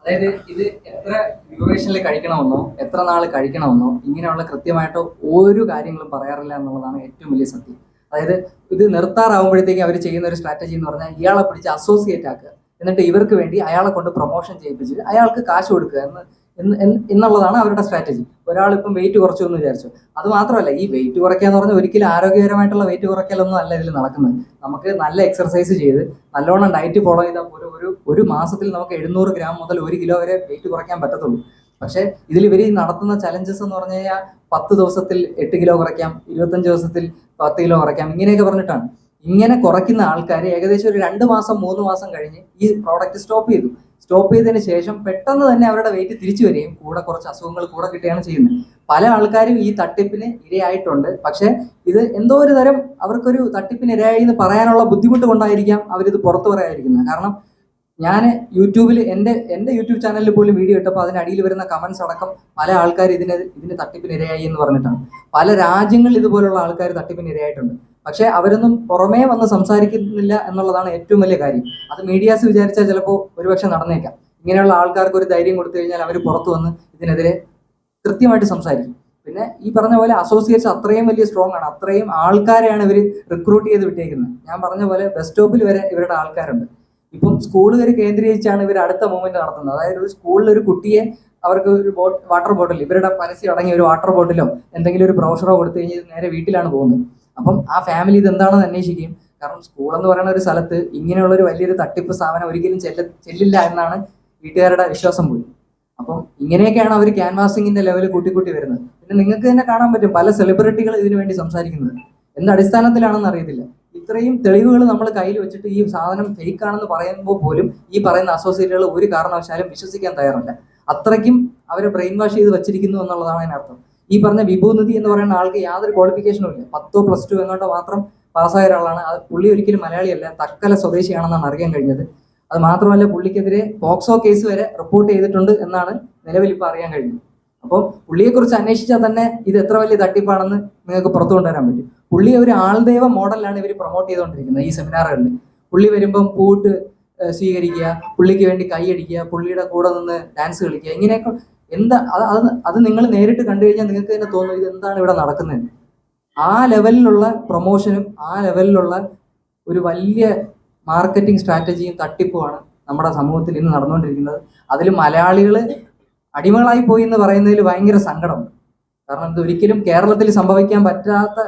അതായത് ഇത് എത്ര ഡ്യൂറേഷനിൽ കഴിക്കണമെന്നോ എത്ര നാൾ കഴിക്കണമെന്നോ ഇങ്ങനെയുള്ള കൃത്യമായിട്ട് ഒരു കാര്യങ്ങളും പറയാറില്ല എന്നുള്ളതാണ് ഏറ്റവും വലിയ സത്യം. അതായത് ഇത് നിർത്താറാവുമ്പോഴത്തേക്കും അവർ ചെയ്യുന്ന ഒരു സ്ട്രാറ്റജി എന്ന് പറഞ്ഞാൽ ഇയാളെ പിടിച്ച് അസോസിയേറ്റ് ആക്കുക. എന്നിട്ട് ഇവർക്ക് വേണ്ടി അയാളെ കൊണ്ട് പ്രൊമോഷൻ ചെയ്യിപ്പിച്ച് അയാൾക്ക് കാശ് കൊടുക്കുക എന്ന് എന്നുള്ളതാണ് അവരുടെ സ്ട്രാറ്റജി ഒരാളിപ്പം വെയിറ്റ് കുറച്ചു എന്ന് വിചാരിച്ചു. അത് മാത്രമല്ല ഈ വെയിറ്റ് കുറയ്ക്കുക എന്ന് പറഞ്ഞാൽ ഒരിക്കലും ആരോഗ്യകരമായിട്ടുള്ള വെയിറ്റ് കുറയ്ക്കലൊന്നും അല്ല ഇതിൽ നടക്കുന്നത്. നമുക്ക് നല്ല എക്സർസൈസ് ചെയ്ത് നല്ലോണം ഡയറ്റ് ഫോളോ ചെയ്താൽ പോലും ഒരു ഒരു മാസത്തിൽ നമുക്ക് എഴുന്നൂറ് ഗ്രാം മുതൽ ഒരു കിലോ വരെ വെയിറ്റ് കുറയ്ക്കാൻ പറ്റത്തുള്ളൂ. പക്ഷേ ഇതിൽ ഇവർ നടത്തുന്ന ചലഞ്ചസ് എന്ന് പറഞ്ഞു കഴിഞ്ഞാൽ പത്ത് ദിവസത്തിൽ എട്ട് കിലോ കുറയ്ക്കാം ഇരുപത്തഞ്ച് ദിവസത്തിൽ പത്ത് കിലോ കുറയ്ക്കാം ഇങ്ങനെയൊക്കെ പറഞ്ഞിട്ടാണ്. ഇങ്ങനെ കുറയ്ക്കുന്ന ആൾക്കാർ ഏകദേശം ഒരു രണ്ട് മാസം മൂന്ന് മാസം കഴിഞ്ഞ് ഈ പ്രോഡക്റ്റ് സ്റ്റോപ്പ് ചെയ്തു. സ്റ്റോപ്പ് ചെയ്തതിന് ശേഷം പെട്ടെന്ന് തന്നെ അവരുടെ വെയിറ്റ് തിരിച്ചു വരികയും കൂടെ കുറച്ച് അസുഖങ്ങൾ കൂടെ കിട്ടുകയാണ് ചെയ്യുന്നത്. പല ആൾക്കാരും ഈ തട്ടിപ്പിന് ഇരയായിട്ടുണ്ട്. പക്ഷേ ഇത് എന്തോ ഒരു തരം അവർക്കൊരു തട്ടിപ്പിന് ഇരയായി എന്ന് പറയാനുള്ള ബുദ്ധിമുട്ട് കൊണ്ടായിരിക്കാം അവരിത് പുറത്തു പറയാതിരിക്കുന്നത്. കാരണം ഞാൻ യൂട്യൂബിൽ എന്റെ എന്റെ യൂട്യൂബ് ചാനലിൽ പോലും വീഡിയോ ഇട്ടപ്പോൾ അതിന്റെ അടിയിൽ വരുന്ന കമൻസ് അടക്കം പല ആൾക്കാർ ഇതിന് ഇതിന്റെ തട്ടിപ്പിന് ഇരയായി എന്ന് പറഞ്ഞിട്ടാണ്. പല രാജ്യങ്ങളിൽ ഇതുപോലുള്ള ആൾക്കാർ തട്ടിപ്പിന് ഇരയായിട്ടുണ്ട്. പക്ഷെ അവരൊന്നും പുറമേ വന്ന് സംസാരിക്കുന്നില്ല എന്നുള്ളതാണ് ഏറ്റവും വലിയ കാര്യം. അത് മീഡിയാസ് വിചാരിച്ചാൽ ചിലപ്പോൾ ഒരുപക്ഷെ നടന്നേക്കാം. ഇങ്ങനെയുള്ള ആൾക്കാർക്ക് ഒരു ധൈര്യം കൊടുത്തു കഴിഞ്ഞാൽ അവർ പുറത്തു വന്ന് ഇതിനെതിരെ കൃത്യമായിട്ട് സംസാരിക്കും. പിന്നെ ഈ പറഞ്ഞ പോലെ അസോസിയേറ്റ്സ് അത്രയും വലിയ സ്ട്രോങ് ആണ്. അത്രയും ആൾക്കാരെയാണ് ഇവർ റിക്രൂട്ട് ചെയ്ത് വിട്ടേക്കുന്നത്. ഞാൻ പറഞ്ഞ പോലെ ബസ് സ്റ്റോപ്പിൽ വരെ ഇവരുടെ ആൾക്കാരുണ്ട്. ഇപ്പം സ്കൂളുകാർ കേന്ദ്രീകരിച്ചാണ് ഇവർ അടുത്ത മൂവ്മെന്റ് നടത്തുന്നത്. അതായത് ഒരു സ്കൂളിൽ ഒരു കുട്ടിയെ അവർക്ക് ഒരു വാട്ടർ ബോട്ടിൽ ഇവരുടെ പരസ്യം അടങ്ങിയ ഒരു വാട്ടർ ബോട്ടിലോ എന്തെങ്കിലും ഒരു ബ്രോഷറോ കൊടുത്തു കഴിഞ്ഞാൽ നേരെ വീട്ടിലാണ് പോകുന്നത്. അപ്പം ആ ഫാമിലി ഇത് എന്താണെന്ന് അന്വേഷിക്കുകയും കാരണം സ്കൂൾ എന്ന് പറയുന്ന ഒരു സ്ഥലത്ത് ഇങ്ങനെയുള്ള ഒരു വലിയൊരു തട്ടിപ്പ് സ്ഥാപനം ഒരിക്കലും ചെല്ല ചെല്ലില്ല എന്നാണ് വീട്ടുകാരുടെ വിശ്വാസം പോലും. അപ്പം ഇങ്ങനെയൊക്കെയാണ് അവർ ക്യാൻവാസിങ്ങിന്റെ ലെവൽ കൂട്ടി കൂട്ടി വരുന്നത്. പിന്നെ നിങ്ങൾക്ക് തന്നെ കാണാൻ പറ്റും പല സെലിബ്രിറ്റികൾ ഇതിനു വേണ്ടി സംസാരിക്കുന്നത്. എന്ത് അടിസ്ഥാനത്തിലാണെന്ന് അറിയത്തില്ല. ഇത്രയും തെളിവുകൾ നമ്മൾ കയ്യിൽ വെച്ചിട്ട് ഈ സാധനം ഫേക്ക് ആണെന്ന് പറയുമ്പോൾ പോലും ഈ പറയുന്ന അസോസിയേറ്റുകൾ ഒരു കാരണവശാലും വിശ്വസിക്കാൻ തയ്യാറല്ല. അത്രയ്ക്കും അവരെ ബ്രെയിൻ വാഷ് ചെയ്ത് വെച്ചിരിക്കുന്നു എന്നുള്ളതാണ് അതിനർത്ഥം. ഈ പറഞ്ഞ വിഭൂനിധി എന്ന് പറയുന്ന ആൾക്ക് യാതൊരു ക്വാളിഫിക്കേഷനും ഇല്ല. പത്തോ പ്ലസ് ടു എങ്ങോട്ടോ മാത്രം പാസ്സായ ഒരാളാണ്. അത് പുള്ളി ഒരിക്കലും മലയാളിയല്ല. തക്കല സ്വദേശിയാണെന്നാണ് അറിയാൻ കഴിഞ്ഞത്. അത് മാത്രമല്ല പുള്ളിക്കെതിരെ പോക്സോ കേസ് വരെ റിപ്പോർട്ട് ചെയ്തിട്ടുണ്ട് എന്നാണ് നിലവിൽ അറിയാൻ കഴിഞ്ഞത്. അപ്പോൾ പുള്ളിയെക്കുറിച്ച് അന്വേഷിച്ചാൽ തന്നെ ഇത് എത്ര വലിയ തട്ടിപ്പാണെന്ന് നിങ്ങൾക്ക് പുറത്തു കൊണ്ടുവരാൻ പറ്റും. പുള്ളി ഒരു ആൾദൈവ മോഡലാണ് ഇവർ പ്രൊമോട്ട് ചെയ്തുകൊണ്ടിരിക്കുന്നത് ഈ സെമിനാറുകളിൽ പുള്ളി വരുമ്പം പൂട്ട് സ്വീകരിക്കുക പുള്ളിക്ക് വേണ്ടി കൈയടിക്കുക പുള്ളിയുടെ കൂടെ നിന്ന് ഡാൻസ് കളിക്കുക ഇങ്ങനെയൊക്കെ എന്താ അത് അത് നിങ്ങൾ നേരിട്ട് കണ്ടു കഴിഞ്ഞാൽ നിങ്ങൾക്ക് തന്നെ തോന്നും ഇത് എന്താണ് ഇവിടെ നടക്കുന്നത്. ആ ലെവലിലുള്ള പ്രൊമോഷനും ആ ലെവലിലുള്ള ഒരു വലിയ മാർക്കറ്റിംഗ് സ്ട്രാറ്റജിയും തട്ടിപ്പുമാണ് നമ്മുടെ സമൂഹത്തിൽ ഇന്ന് നടന്നുകൊണ്ടിരിക്കുന്നത്. അതിൽ മലയാളികൾ അടിമകളായി പോയി എന്ന് പറയുന്നതിൽ ഭയങ്കര സങ്കടമുണ്ട് കാരണം ഇത് ഒരിക്കലും കേരളത്തിൽ സംഭവിക്കാൻ പറ്റാത്ത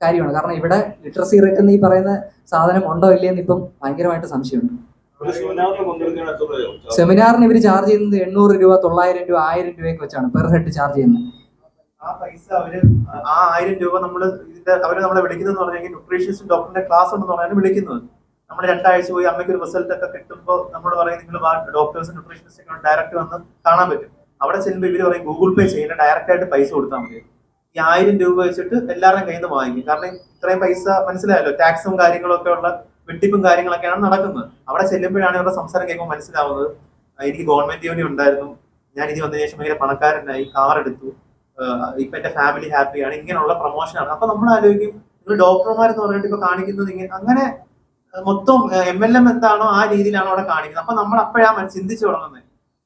കാര്യമാണ്. കാരണം ഇവിടെ ലിറ്ററസി റേറ്റ് എന്ന് ഈ പറയുന്ന സാധനം ഉണ്ടോ ഇല്ലയെന്ന് ഇപ്പം ഭയങ്കരമായിട്ട് സംശയമുണ്ട്. സെമിനാറിന് ഇവർ ചാർജ് ചെയ്യുന്നത് എണ്ണൂറ് രൂപ തൊള്ളായിരം രൂപ ആയിരം രൂപയൊക്കെ വെച്ചാണ് പെർ ഹെഡ് ചാർജ് ചെയ്യുന്നത്. ആ പൈസ അവർ ആ ആയിരം രൂപ നമ്മൾ ഇതിന്റെ അവർ നമ്മളെ വിളിക്കുന്നതെന്ന് പറഞ്ഞെങ്കിൽ ന്യൂട്രീഷ്യസ് ഡോക്ടറിന്റെ ക്ലാസ് ഉണ്ടെന്ന് പറഞ്ഞാൽ വിളിക്കുന്നത്. നമ്മൾ രണ്ടാഴ്ച പോയി അമ്മയ്ക്ക് ഒരു റിസൾട്ട് ഒക്കെ കിട്ടുമ്പോൾ നമ്മൾ പറയും നിങ്ങൾ ഡോക്ടേഴ്സ് ന്യൂട്രീഷനിസ്റ്റ് ഡയറക്റ്റ് വന്ന് കാണാൻ പറ്റും. അവിടെ ചെല്ലുമ്പോൾ ഇവർ പറയും ഗൂഗിൾ പേ ചെയ്യേണ്ട ഡയറക്റ്റ് ആയിട്ട് പൈസ കൊടുത്താൽ മതി. ഈ ആയിരം രൂപ വെച്ചിട്ട് എല്ലാവരുടെയും കയ്യിൽ നിന്ന് വാങ്ങിക്കും. കാരണം ഇത്രയും പൈസ മനസ്സിലായല്ലോ ടാക്സും കാര്യങ്ങളും ഒക്കെ ഉള്ള വെട്ടിപ്പും കാര്യങ്ങളൊക്കെയാണ് നടക്കുന്നത്. അവിടെ ചെല്ലുമ്പോഴാണ് ഇവരുടെ സംസാരം കേൾക്കുമ്പോൾ മനസ്സിലാവുന്നത്. എനിക്ക് ഗവൺമെന്റ് ജോലി ഉണ്ടായിരുന്നു. ഞാൻ ഇനി വന്നതിന് ശേഷം ഭയങ്കര പണക്കാരനായി കാർ എടുത്തു. ഇപ്പൊ എന്റെ ഫാമിലി ഹാപ്പിയാണ് ഇങ്ങനെയുള്ള പ്രൊമോഷനാണ് അപ്പൊ നമ്മൾ ആലോചിക്കും നിങ്ങൾ ഡോക്ടർമാരെന്ന് പറഞ്ഞിട്ട് ഇപ്പൊ കാണിക്കുന്നത് ഇങ്ങനെ അങ്ങനെ മൊത്തം എം എൽ എം എന്താണോ ആ രീതിയിലാണ് അവിടെ കാണിക്കുന്നത്. അപ്പൊ നമ്മൾ അപ്പോഴാ മനസ്സ് ചിന്തിച്ചു തുടങ്ങുന്നത്.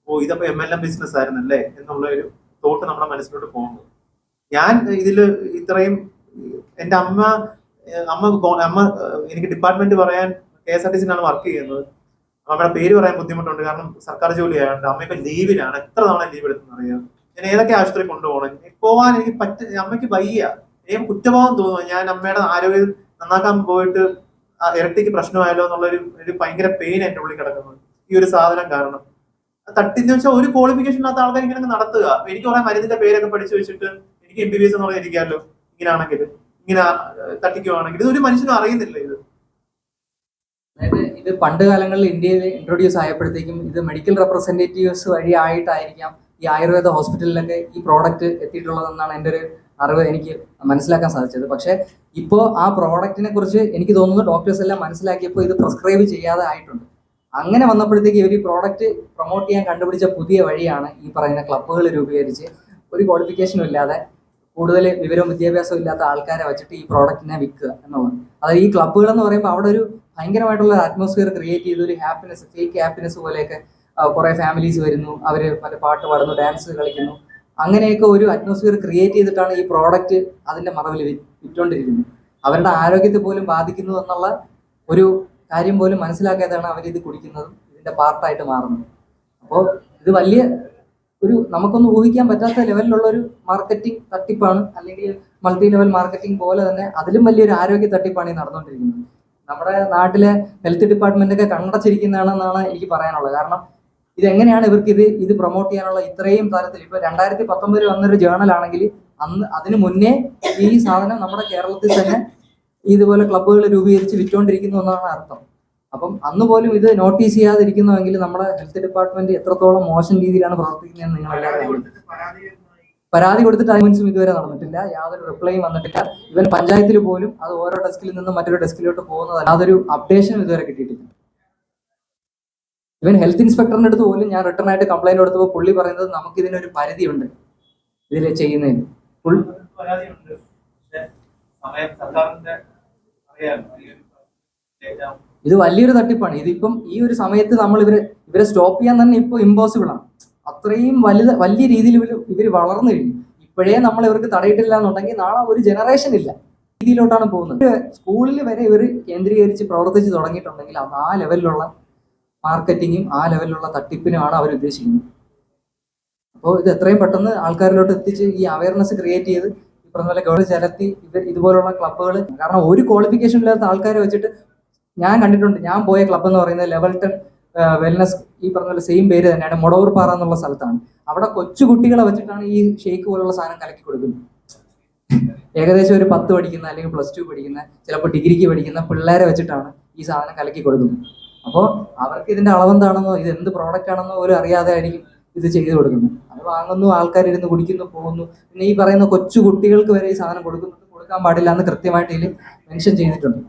ഓ ഇതപ്പോ എം എൽ എം ബിസിനസ് ആയിരുന്നല്ലേ എന്നുള്ള ഒരു തോട്ട് നമ്മുടെ മനസ്സിലോട്ട് പോകുന്നത്. ഞാൻ ഇതിൽ ഇത്രയും എന്റെ അമ്മ അമ്മ അമ്മ എനിക്ക് ഡിപ്പാർട്ട്മെന്റ് പറയാൻ കെ എസ് ആർ ടി സിയിലാണ് വർക്ക് ചെയ്യുന്നത്. അമ്മയുടെ പേര് പറയാൻ ബുദ്ധിമുട്ടുണ്ട്. കാരണം സർക്കാർ ജോലി ആയതുകൊണ്ട് അമ്മ ഇപ്പൊ ലീവിലാണ് എത്ര തവണ ലീവ് എടുത്തെന്ന് അറിയാം. ഞാൻ ഏതൊക്കെ ആശുപത്രി കൊണ്ടുപോകണം? പോവാൻ എനിക്ക് പറ്റ അമ്മയ്ക്ക് വയ്യ. എനിക്ക് കുറ്റബോധം തോന്നുന്നു. ഞാൻ അമ്മയുടെ ആരോഗ്യം നന്നാക്കാൻ പോയിട്ട് ഇരട്ടിക്ക് പ്രശ്നമായല്ലോ എന്നുള്ളൊരു ഒരു ഭയങ്കര പെയിൻ എന്റെ ഉള്ളിൽ കിടക്കുന്നത് ഈ ഒരു സാധനം കാരണം. തട്ടിന്ന് വെച്ചാൽ ഒരു ക്വാളിഫിക്കേഷൻ ഇല്ലാത്ത ആൾക്കാർ ഇങ്ങനെ നടത്തുക. എനിക്ക് കുറെ മരുന്നിന്റെ പേരൊക്കെ പഠിച്ചു വെച്ചിട്ട് എനിക്ക് എം ബി ബി എസ് എന്ന് പറഞ്ഞിരിക്കാമല്ലോ. ഇങ്ങനെയാണെങ്കിൽ ഇങ്ങനെ തട്ടിക്കുവാണെങ്കിൽ. ഇതൊരു മനുഷ്യനും അറിയുന്നില്ല ഇത്. അതായത് ഇത് പണ്ട് കാലങ്ങളിൽ ഇന്ത്യയിൽ ഇൻട്രൊഡ്യൂസ് ആയപ്പോഴത്തേക്കും ഇത് മെഡിക്കൽ റെപ്രസെന്റേറ്റീവ്സ് വഴി ആയിട്ടായിരിക്കാം ഈ ആയുർവേദ ഹോസ്പിറ്റലിലൊക്കെ ഈ പ്രോഡക്റ്റ് എത്തിയിട്ടുള്ളതെന്നാണ് എന്റെ ഒരു അറിവ് എനിക്ക് മനസ്സിലാക്കാൻ സാധിച്ചത്. പക്ഷേ ഇപ്പോൾ ആ പ്രോഡക്റ്റിനെ കുറിച്ച് എനിക്ക് തോന്നുന്നു ഡോക്ടേഴ്സ് എല്ലാം മനസ്സിലാക്കിയപ്പോൾ ഇത് പ്രിസ്ക്രൈബ് ചെയ്യാതെ ആയിട്ടുണ്ട്. അങ്ങനെ വന്നപ്പോഴത്തേക്ക് ഇവർ ഈ പ്രോഡക്റ്റ് പ്രൊമോട്ട് ചെയ്യാൻ കണ്ടുപിടിച്ച പുതിയ വഴിയാണ് ഈ പറയുന്ന ക്ലബ്ബുകൾ രൂപീകരിച്ച് ഒരു ക്വാളിഫിക്കേഷനും ഇല്ലാതെ കൂടുതൽ വിവരവും വിദ്യാഭ്യാസവും ഇല്ലാത്ത ആൾക്കാരെ വെച്ചിട്ട് ഈ പ്രോഡക്റ്റിനെ വിൽക്കുക എന്നുള്ളത്. അതായത് ഈ ക്ലബ്ബുകൾ എന്ന് പറയുമ്പോൾ അവിടെ ഒരു ഭയങ്കരമായിട്ടുള്ള അറ്റ്മോസ്ഫിയർ ക്രിയേറ്റ് ചെയ്ത് ഒരു ഹാപ്പിനെസ് ഫേക്ക് ഹാപ്പിനെസ് പോലെയൊക്കെ കുറേ ഫാമിലീസ് വരുന്നു. അവർ മറ്റേ പാട്ട് പാടുന്നു ഡാൻസ് കളിക്കുന്നു. അങ്ങനെയൊക്കെ ഒരു അറ്റ്മോസ്ഫിയർ ക്രിയേറ്റ് ചെയ്തിട്ടാണ് ഈ പ്രോഡക്റ്റ് അതിന്റെ മറവിൽ വിറ്റുകൊണ്ടിരിക്കുന്നത് അവരുടെ ആരോഗ്യത്തെ പോലും ബാധിക്കുന്നു എന്നുള്ള ഒരു കാര്യം പോലും മനസ്സിലാക്കാതെയാണ് അവരിത് കുടിക്കുന്നതും ഇതിന്റെ പാർട്ടായിട്ട് മാറുന്നത്. അപ്പോൾ ഇത് വലിയ ഒരു നമുക്കൊന്ന് ഊഹിക്കാൻ പറ്റാത്ത ലെവലിലുള്ള ഒരു മാർക്കറ്റിംഗ് തട്ടിപ്പാണ് അല്ലെങ്കിൽ മൾട്ടി ലെവൽ മാർക്കറ്റിംഗ് പോലെ തന്നെ അതിലും വലിയൊരു ആരോഗ്യ തട്ടിപ്പാണ് ഈ നടന്നുകൊണ്ടിരിക്കുന്നത്. നമ്മുടെ നാട്ടിലെ ഹെൽത്ത് ഡിപ്പാർട്ട്മെന്റ് ഒക്കെ കണ്ടടച്ചിരിക്കുന്നതാണെന്നാണ് എനിക്ക് പറയാനുള്ളത്. കാരണം ഇതെങ്ങനെയാണ് ഇവർക്ക് ഇത് ഇത് പ്രൊമോട്ട് ചെയ്യാനുള്ള ഇത്രയും തരത്തിൽ? ഇപ്പൊ രണ്ടായിരത്തി പത്തൊമ്പതിൽ വന്നൊരു ജേണൽ ആണെങ്കിൽ അന്ന് അതിനു മുന്നേ ഈ സാധനം നമ്മുടെ കേരളത്തിൽ തന്നെ ഇതുപോലെ ക്ലബ്ബുകൾ രൂപീകരിച്ച് വിറ്റുകൊണ്ടിരിക്കുന്നു എന്നാണ് അർത്ഥം. അപ്പം അന്ന് പോലും ഇത് നോട്ടീസ് ചെയ്യാതിരിക്കുന്നുവെങ്കിൽ നമ്മുടെ ഹെൽത്ത് ഡിപ്പാർട്ട്മെന്റ് എത്രത്തോളം മോശം രീതിയിലാണ് പ്രവർത്തിക്കുന്നതെന്ന് നിങ്ങൾ. പരാതി കൊടുത്തിട്ട് അഡ്മിൻസും ഇതുവരെ നടന്നിട്ടില്ല. യാതൊരു റിപ്ലൈയും വന്നിട്ടില്ല. ഇവൻ പഞ്ചായത്തിൽ പോലും അത് ഓരോ ഡെസ്കിൽ നിന്നും മറ്റൊരു ഡെസ്കിലോട്ട് പോകുന്നത് യാതൊരു അപ്ഡേഷനും ഇതുവരെ കിട്ടിയിട്ടില്ല. ഇവൻ ഹെൽത്ത് ഇൻസ്പെക്ടറിന്റെ അടുത്ത് പോലും ഞാൻ റിട്ടേൺ ആയിട്ട് കംപ്ലൈന്റ് കൊടുത്തപ്പോൾ പുള്ളി പറയുന്നത് നമുക്ക് ഇതിനൊരു പരിധിയുണ്ട്. ഇതിൽ ചെയ്യുന്നതിന്. ഫുൾ സമയം സർക്കാരിന്റെ അറിയാം. ഇത് വലിയൊരു തട്ടിപ്പാണ്. ഇതിപ്പം ഈ ഒരു സമയത്ത് നമ്മൾ ഇവരെ ഇവരെ സ്റ്റോപ്പ് ചെയ്യാൻ തന്നെ ഇപ്പോൾ ഇമ്പോസിബിൾ ആണ്. അത്രയും വലുത് വലിയ രീതിയിൽ ഇവർ ഇവർ വളർന്നു കഴിഞ്ഞു. ഇപ്പോഴേ നമ്മൾ ഇവർക്ക് തടയിട്ടില്ല എന്നുണ്ടെങ്കിൽ നാളെ ഒരു ജനറേഷൻ ഇല്ല. രീതിയിലോട്ടാണ് പോകുന്നത്. സ്കൂളിൽ വരെ ഇവർ കേന്ദ്രീകരിച്ച് പ്രവർത്തിച്ച് തുടങ്ങിയിട്ടുണ്ടെങ്കിൽ അത് ആ ലെവലിലുള്ള മാർക്കറ്റിങ്ങും ആ ലെവലിലുള്ള തട്ടിപ്പിനുമാണ് അവർ ഉദ്ദേശിക്കുന്നത്. അപ്പോൾ ഇത് എത്രയും പെട്ടെന്ന് ആൾക്കാരിലോട്ട് എത്തിച്ച് ഈ അവയർനെസ് ക്രിയേറ്റ് ചെയ്ത് ഇപ്പം നല്ല ഗവൺമെന്റ് ചെലത്തി ഇവർ ഇതുപോലുള്ള ക്ലബ്ബുകൾ കാരണം ഒരു ക്വാളിഫിക്കേഷൻ ഇല്ലാത്ത ആൾക്കാരെ വെച്ചിട്ട് ഞാൻ കണ്ടിട്ടുണ്ട്. ഞാൻ പോയ ക്ലബ്ബ് എന്ന് പറയുന്നത് ലെവൽ ടെൻ വെൽനസ് ഈ പറഞ്ഞ സെയിം പേര് തന്നെയാണ്. മൊടവൂർ പാറ എന്നുള്ള സ്ഥലത്താണ്. അവിടെ കൊച്ചു കുട്ടികളെ വെച്ചിട്ടാണ് ഈ ഷേക്ക് പോലുള്ള സാധനം കലക്കി കൊടുക്കുന്നത്. ഏകദേശം ഒരു പത്ത് പഠിക്കുന്ന അല്ലെങ്കിൽ പ്ലസ് ടു പഠിക്കുന്ന ചിലപ്പോൾ ഡിഗ്രിക്ക് പഠിക്കുന്ന പിള്ളേരെ വെച്ചിട്ടാണ് ഈ സാധനം കലക്കി കൊടുക്കുന്നത്. അപ്പോൾ അവർക്ക് ഇതിന്റെ അളവെന്താണെന്നോ ഇത് എന്ത് പ്രോഡക്റ്റ് ആണെന്നോ പോലും അറിയാതെ ആയിരിക്കും ഇത് ചെയ്തു കൊടുക്കുന്നത്. അത് വാങ്ങുന്നു ആൾക്കാർ ഇരുന്ന് കുടിക്കുന്നു പോകുന്നു. പിന്നെ ഈ പറയുന്ന കൊച്ചു കുട്ടികൾക്ക് വരെ ഈ സാധനം കൊടുക്കുന്നു. കൊടുക്കാൻ പാടില്ല എന്ന് കൃത്യമായിട്ട് ഇതിൽ മെൻഷൻ ചെയ്തിട്ടുണ്ട്.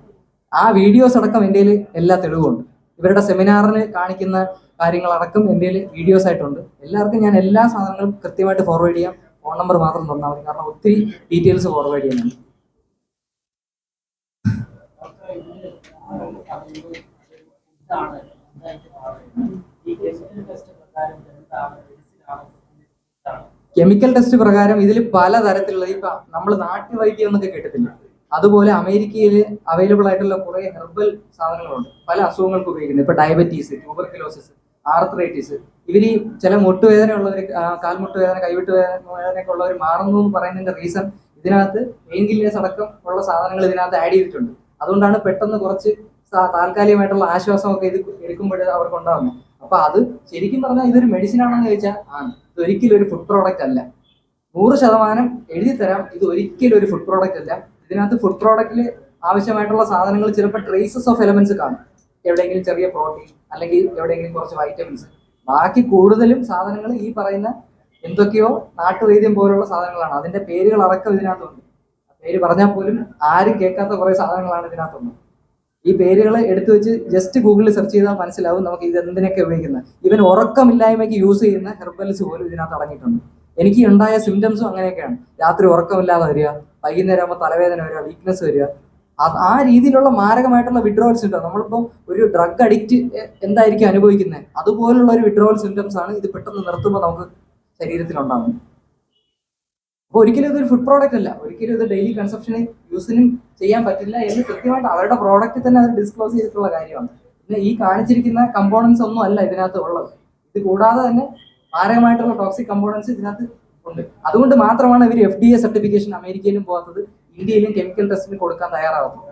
ആ വീഡിയോസ് അടക്കം എന്റെ എല്ലാ തെളിവുമുണ്ട്. ഇവരുടെ സെമിനാറിൽ കാണിക്കുന്ന കാര്യങ്ങളടക്കം എന്റെ വീഡിയോസ് ആയിട്ടുണ്ട്. എല്ലാവർക്കും ഞാൻ എല്ലാ സാധനങ്ങളും കൃത്യമായിട്ട് ഫോർവേഡ് ചെയ്യാം. ഫോൺ നമ്പർ മാത്രം തന്നാൽ മതി. കാരണം ഒത്തിരി ഡീറ്റെയിൽസ് ഫോർവേഡ് ചെയ്യുന്നുണ്ട് കെമിക്കൽ ടെസ്റ്റ് പ്രകാരം ഇതിൽ പല തരത്തിലുള്ള ഇപ്പൊ നമ്മൾ നാട്ടുവൈദ്യം എന്നൊക്കെ കേട്ടിട്ടില്ല? അതുപോലെ അമേരിക്കയിൽ അവൈലബിൾ ആയിട്ടുള്ള കുറേ ഹെർബൽ സാധനങ്ങളുണ്ട്. പല അസുഖങ്ങൾക്ക് ഉപയോഗിക്കുന്നത് ഇപ്പൊ ഡയബറ്റീസ് ട്യൂബർക്കുലോസിസ് ആർത്രൈറ്റിസ് ഇവർ ഈ ചില മുട്ടുവേദന ഉള്ളവർ കാൽമുട്ട് വേദന കൈവിട്ട് വേദനയൊക്കെ ഉള്ളവർ മാറുന്നു എന്ന് പറയുന്നതിന്റെ റീസൺ ഇതിനകത്ത് പെയിൻ കില്ലേഴ്സ് അടക്കം ഉള്ള സാധനങ്ങൾ ഇതിനകത്ത് ആഡ് ചെയ്തിട്ടുണ്ട്. അതുകൊണ്ടാണ് പെട്ടെന്ന് കുറച്ച് താൽക്കാലികമായിട്ടുള്ള ആശ്വാസമൊക്കെ ഇത് എടുക്കുമ്പോൾ അവർക്ക് ഉണ്ടാകുന്നത് അപ്പൊ അത് ശരിക്കും പറഞ്ഞാൽ ഇതൊരു മെഡിസിൻ ആണെന്ന് ചോദിച്ചാൽ ആണ് ഇത് ഒരിക്കലും ഒരു ഫുഡ് പ്രോഡക്റ്റ് അല്ല. നൂറ് ശതമാനം എഴുതി തരാം ഇത് ഒരിക്കലും ഒരു ഫുഡ് പ്രോഡക്റ്റ് അല്ല. ഇതിനകത്ത് ഫുഡ് പ്രോഡക്റ്റിൽ ആവശ്യമായിട്ടുള്ള സാധനങ്ങൾ ചിലപ്പോൾ ട്രേസസ് ഓഫ് എലമെന്റ്സ് കാണും. എവിടെയെങ്കിലും ചെറിയ പ്രോട്ടീൻ അല്ലെങ്കിൽ എവിടെയെങ്കിലും കുറച്ച് വൈറ്റമിൻസ് ബാക്കി കൂടുതലും സാധനങ്ങൾ ഈ പറയുന്ന എന്തൊക്കെയോ നാട്ടുവൈദ്യം പോലുള്ള സാധനങ്ങളാണ്. അതിന്റെ പേരുകൾ അടക്കം ഇതിനകത്തുണ്ട്. പേര് പറഞ്ഞാൽ പോലും ആരും കേൾക്കാത്ത കുറേ സാധനങ്ങളാണ് ഇതിനകത്തുണ്ട്. ഈ പേരുകൾ എടുത്തു വെച്ച് ജസ്റ്റ് ഗൂഗിളിൽ സെർച്ച് ചെയ്താൽ മനസ്സിലാവും നമുക്ക് ഇത് എന്തിനൊക്കെ ഉപയോഗിക്കുന്നത്. ഇവൻ ഉറക്കമില്ലായ്മയ്ക്ക് യൂസ് ചെയ്യുന്ന ഹെർബൽസ് പോലും ഇതിനകത്ത് അടങ്ങിയിട്ടുണ്ട്. എനിക്ക് ഉണ്ടായ സിംറ്റംസും അങ്ങനെയൊക്കെയാണ്. രാത്രി ഉറക്കമില്ലാതെ വരിക വൈകുന്നേരം ആകുമ്പോൾ തലവേദന വരിക വീക്ക്നെസ് വരിക. ആ രീതിയിലുള്ള മാരകമായിട്ടുള്ള വിഡ്രോവൽ സിംറ്റം നമ്മളിപ്പോൾ ഒരു ഡ്രഗ് അഡിക്റ്റ് എന്തായിരിക്കും അനുഭവിക്കുന്നത് അതുപോലുള്ള ഒരു വിഡ്രോവൽ സിംറ്റംസ് ആണ് ഇത് പെട്ടെന്ന് നിർത്തുമ്പോൾ നമുക്ക് ശരീരത്തിൽ ഉണ്ടാകുന്നത് അപ്പോൾ ഒരിക്കലും ഇതൊരു ഫുഡ് പ്രോഡക്റ്റ് അല്ല. ഒരിക്കലും ഇത് ഡെയിലി കൺസപ്ഷന് യൂസിനും ചെയ്യാൻ പറ്റില്ല എന്ന് കൃത്യമായിട്ട് അവരുടെ പ്രോഡക്റ്റ് തന്നെ അത് ഡിസ്ക്ലോസ് ചെയ്തിട്ടുള്ള കാര്യമാണ്. പിന്നെ ഈ കാണിച്ചിരിക്കുന്ന കമ്പോണൻസ് ഒന്നും അല്ല ഇതിനകത്ത് ഉള്ളത്. ഇത് കൂടാതെ തന്നെ മാരകമായിട്ടുള്ള ടോക്സിക് കമ്പോണൻസ് ഇതിനകത്ത് ഉണ്ട്. അതുകൊണ്ട് മാത്രമാണ് ഇവർ എഫ് ഡി എ സർട്ടിഫിക്കേഷൻ അമേരിക്കയിലും പോകാത്തത് ഇന്ത്യയിലും കെമിക്കൽ ടെസ്റ്റിന് കൊടുക്കാൻ തയ്യാറാകുന്നത്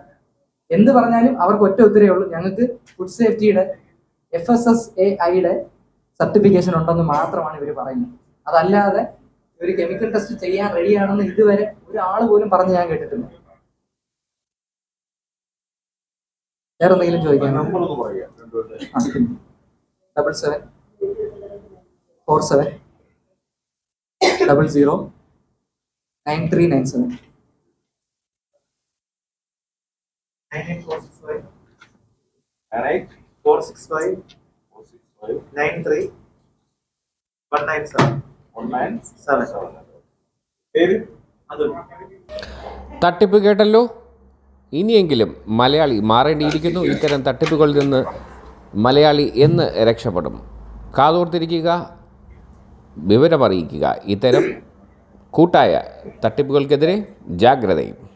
എന്ത് പറഞ്ഞാലും അവർക്ക് ഒറ്റ ഉത്തരവേ ഉള്ളൂ. ഞങ്ങൾക്ക് ഫുഡ് സേഫ്റ്റിയുടെ എഫ് എസ് എസ് എ ഐയുടെ സർട്ടിഫിക്കേഷൻ ഉണ്ടെന്ന് മാത്രമാണ് ഇവർ പറയുന്നത്. അതല്ലാതെ ഇവർ കെമിക്കൽ ടെസ്റ്റ് ചെയ്യാൻ റെഡിയാണെന്ന് ഇതുവരെ ഒരാൾ പോലും പറഞ്ഞ് ഞാൻ കേട്ടിട്ടില്ല. വേറെ എന്തെങ്കിലും ചോദിക്കാം double seven four seven double zero nine three nine seven തട്ടിപ്പ് കേട്ടല്ലോ? ഇനിയെങ്കിലും മലയാളി മാറേണ്ടിയിരിക്കുന്നു. ഇത്തരം തട്ടിപ്പുകളിൽ നിന്ന് മലയാളി എന്ന് രക്ഷപ്പെടും. കാതോർത്തിരിക്കുക. വിവരമറിയിക്കുക. ഇത്തരം കൂട്ടായ തട്ടിപ്പുകൾക്കെതിരെ ജാഗ്രതയും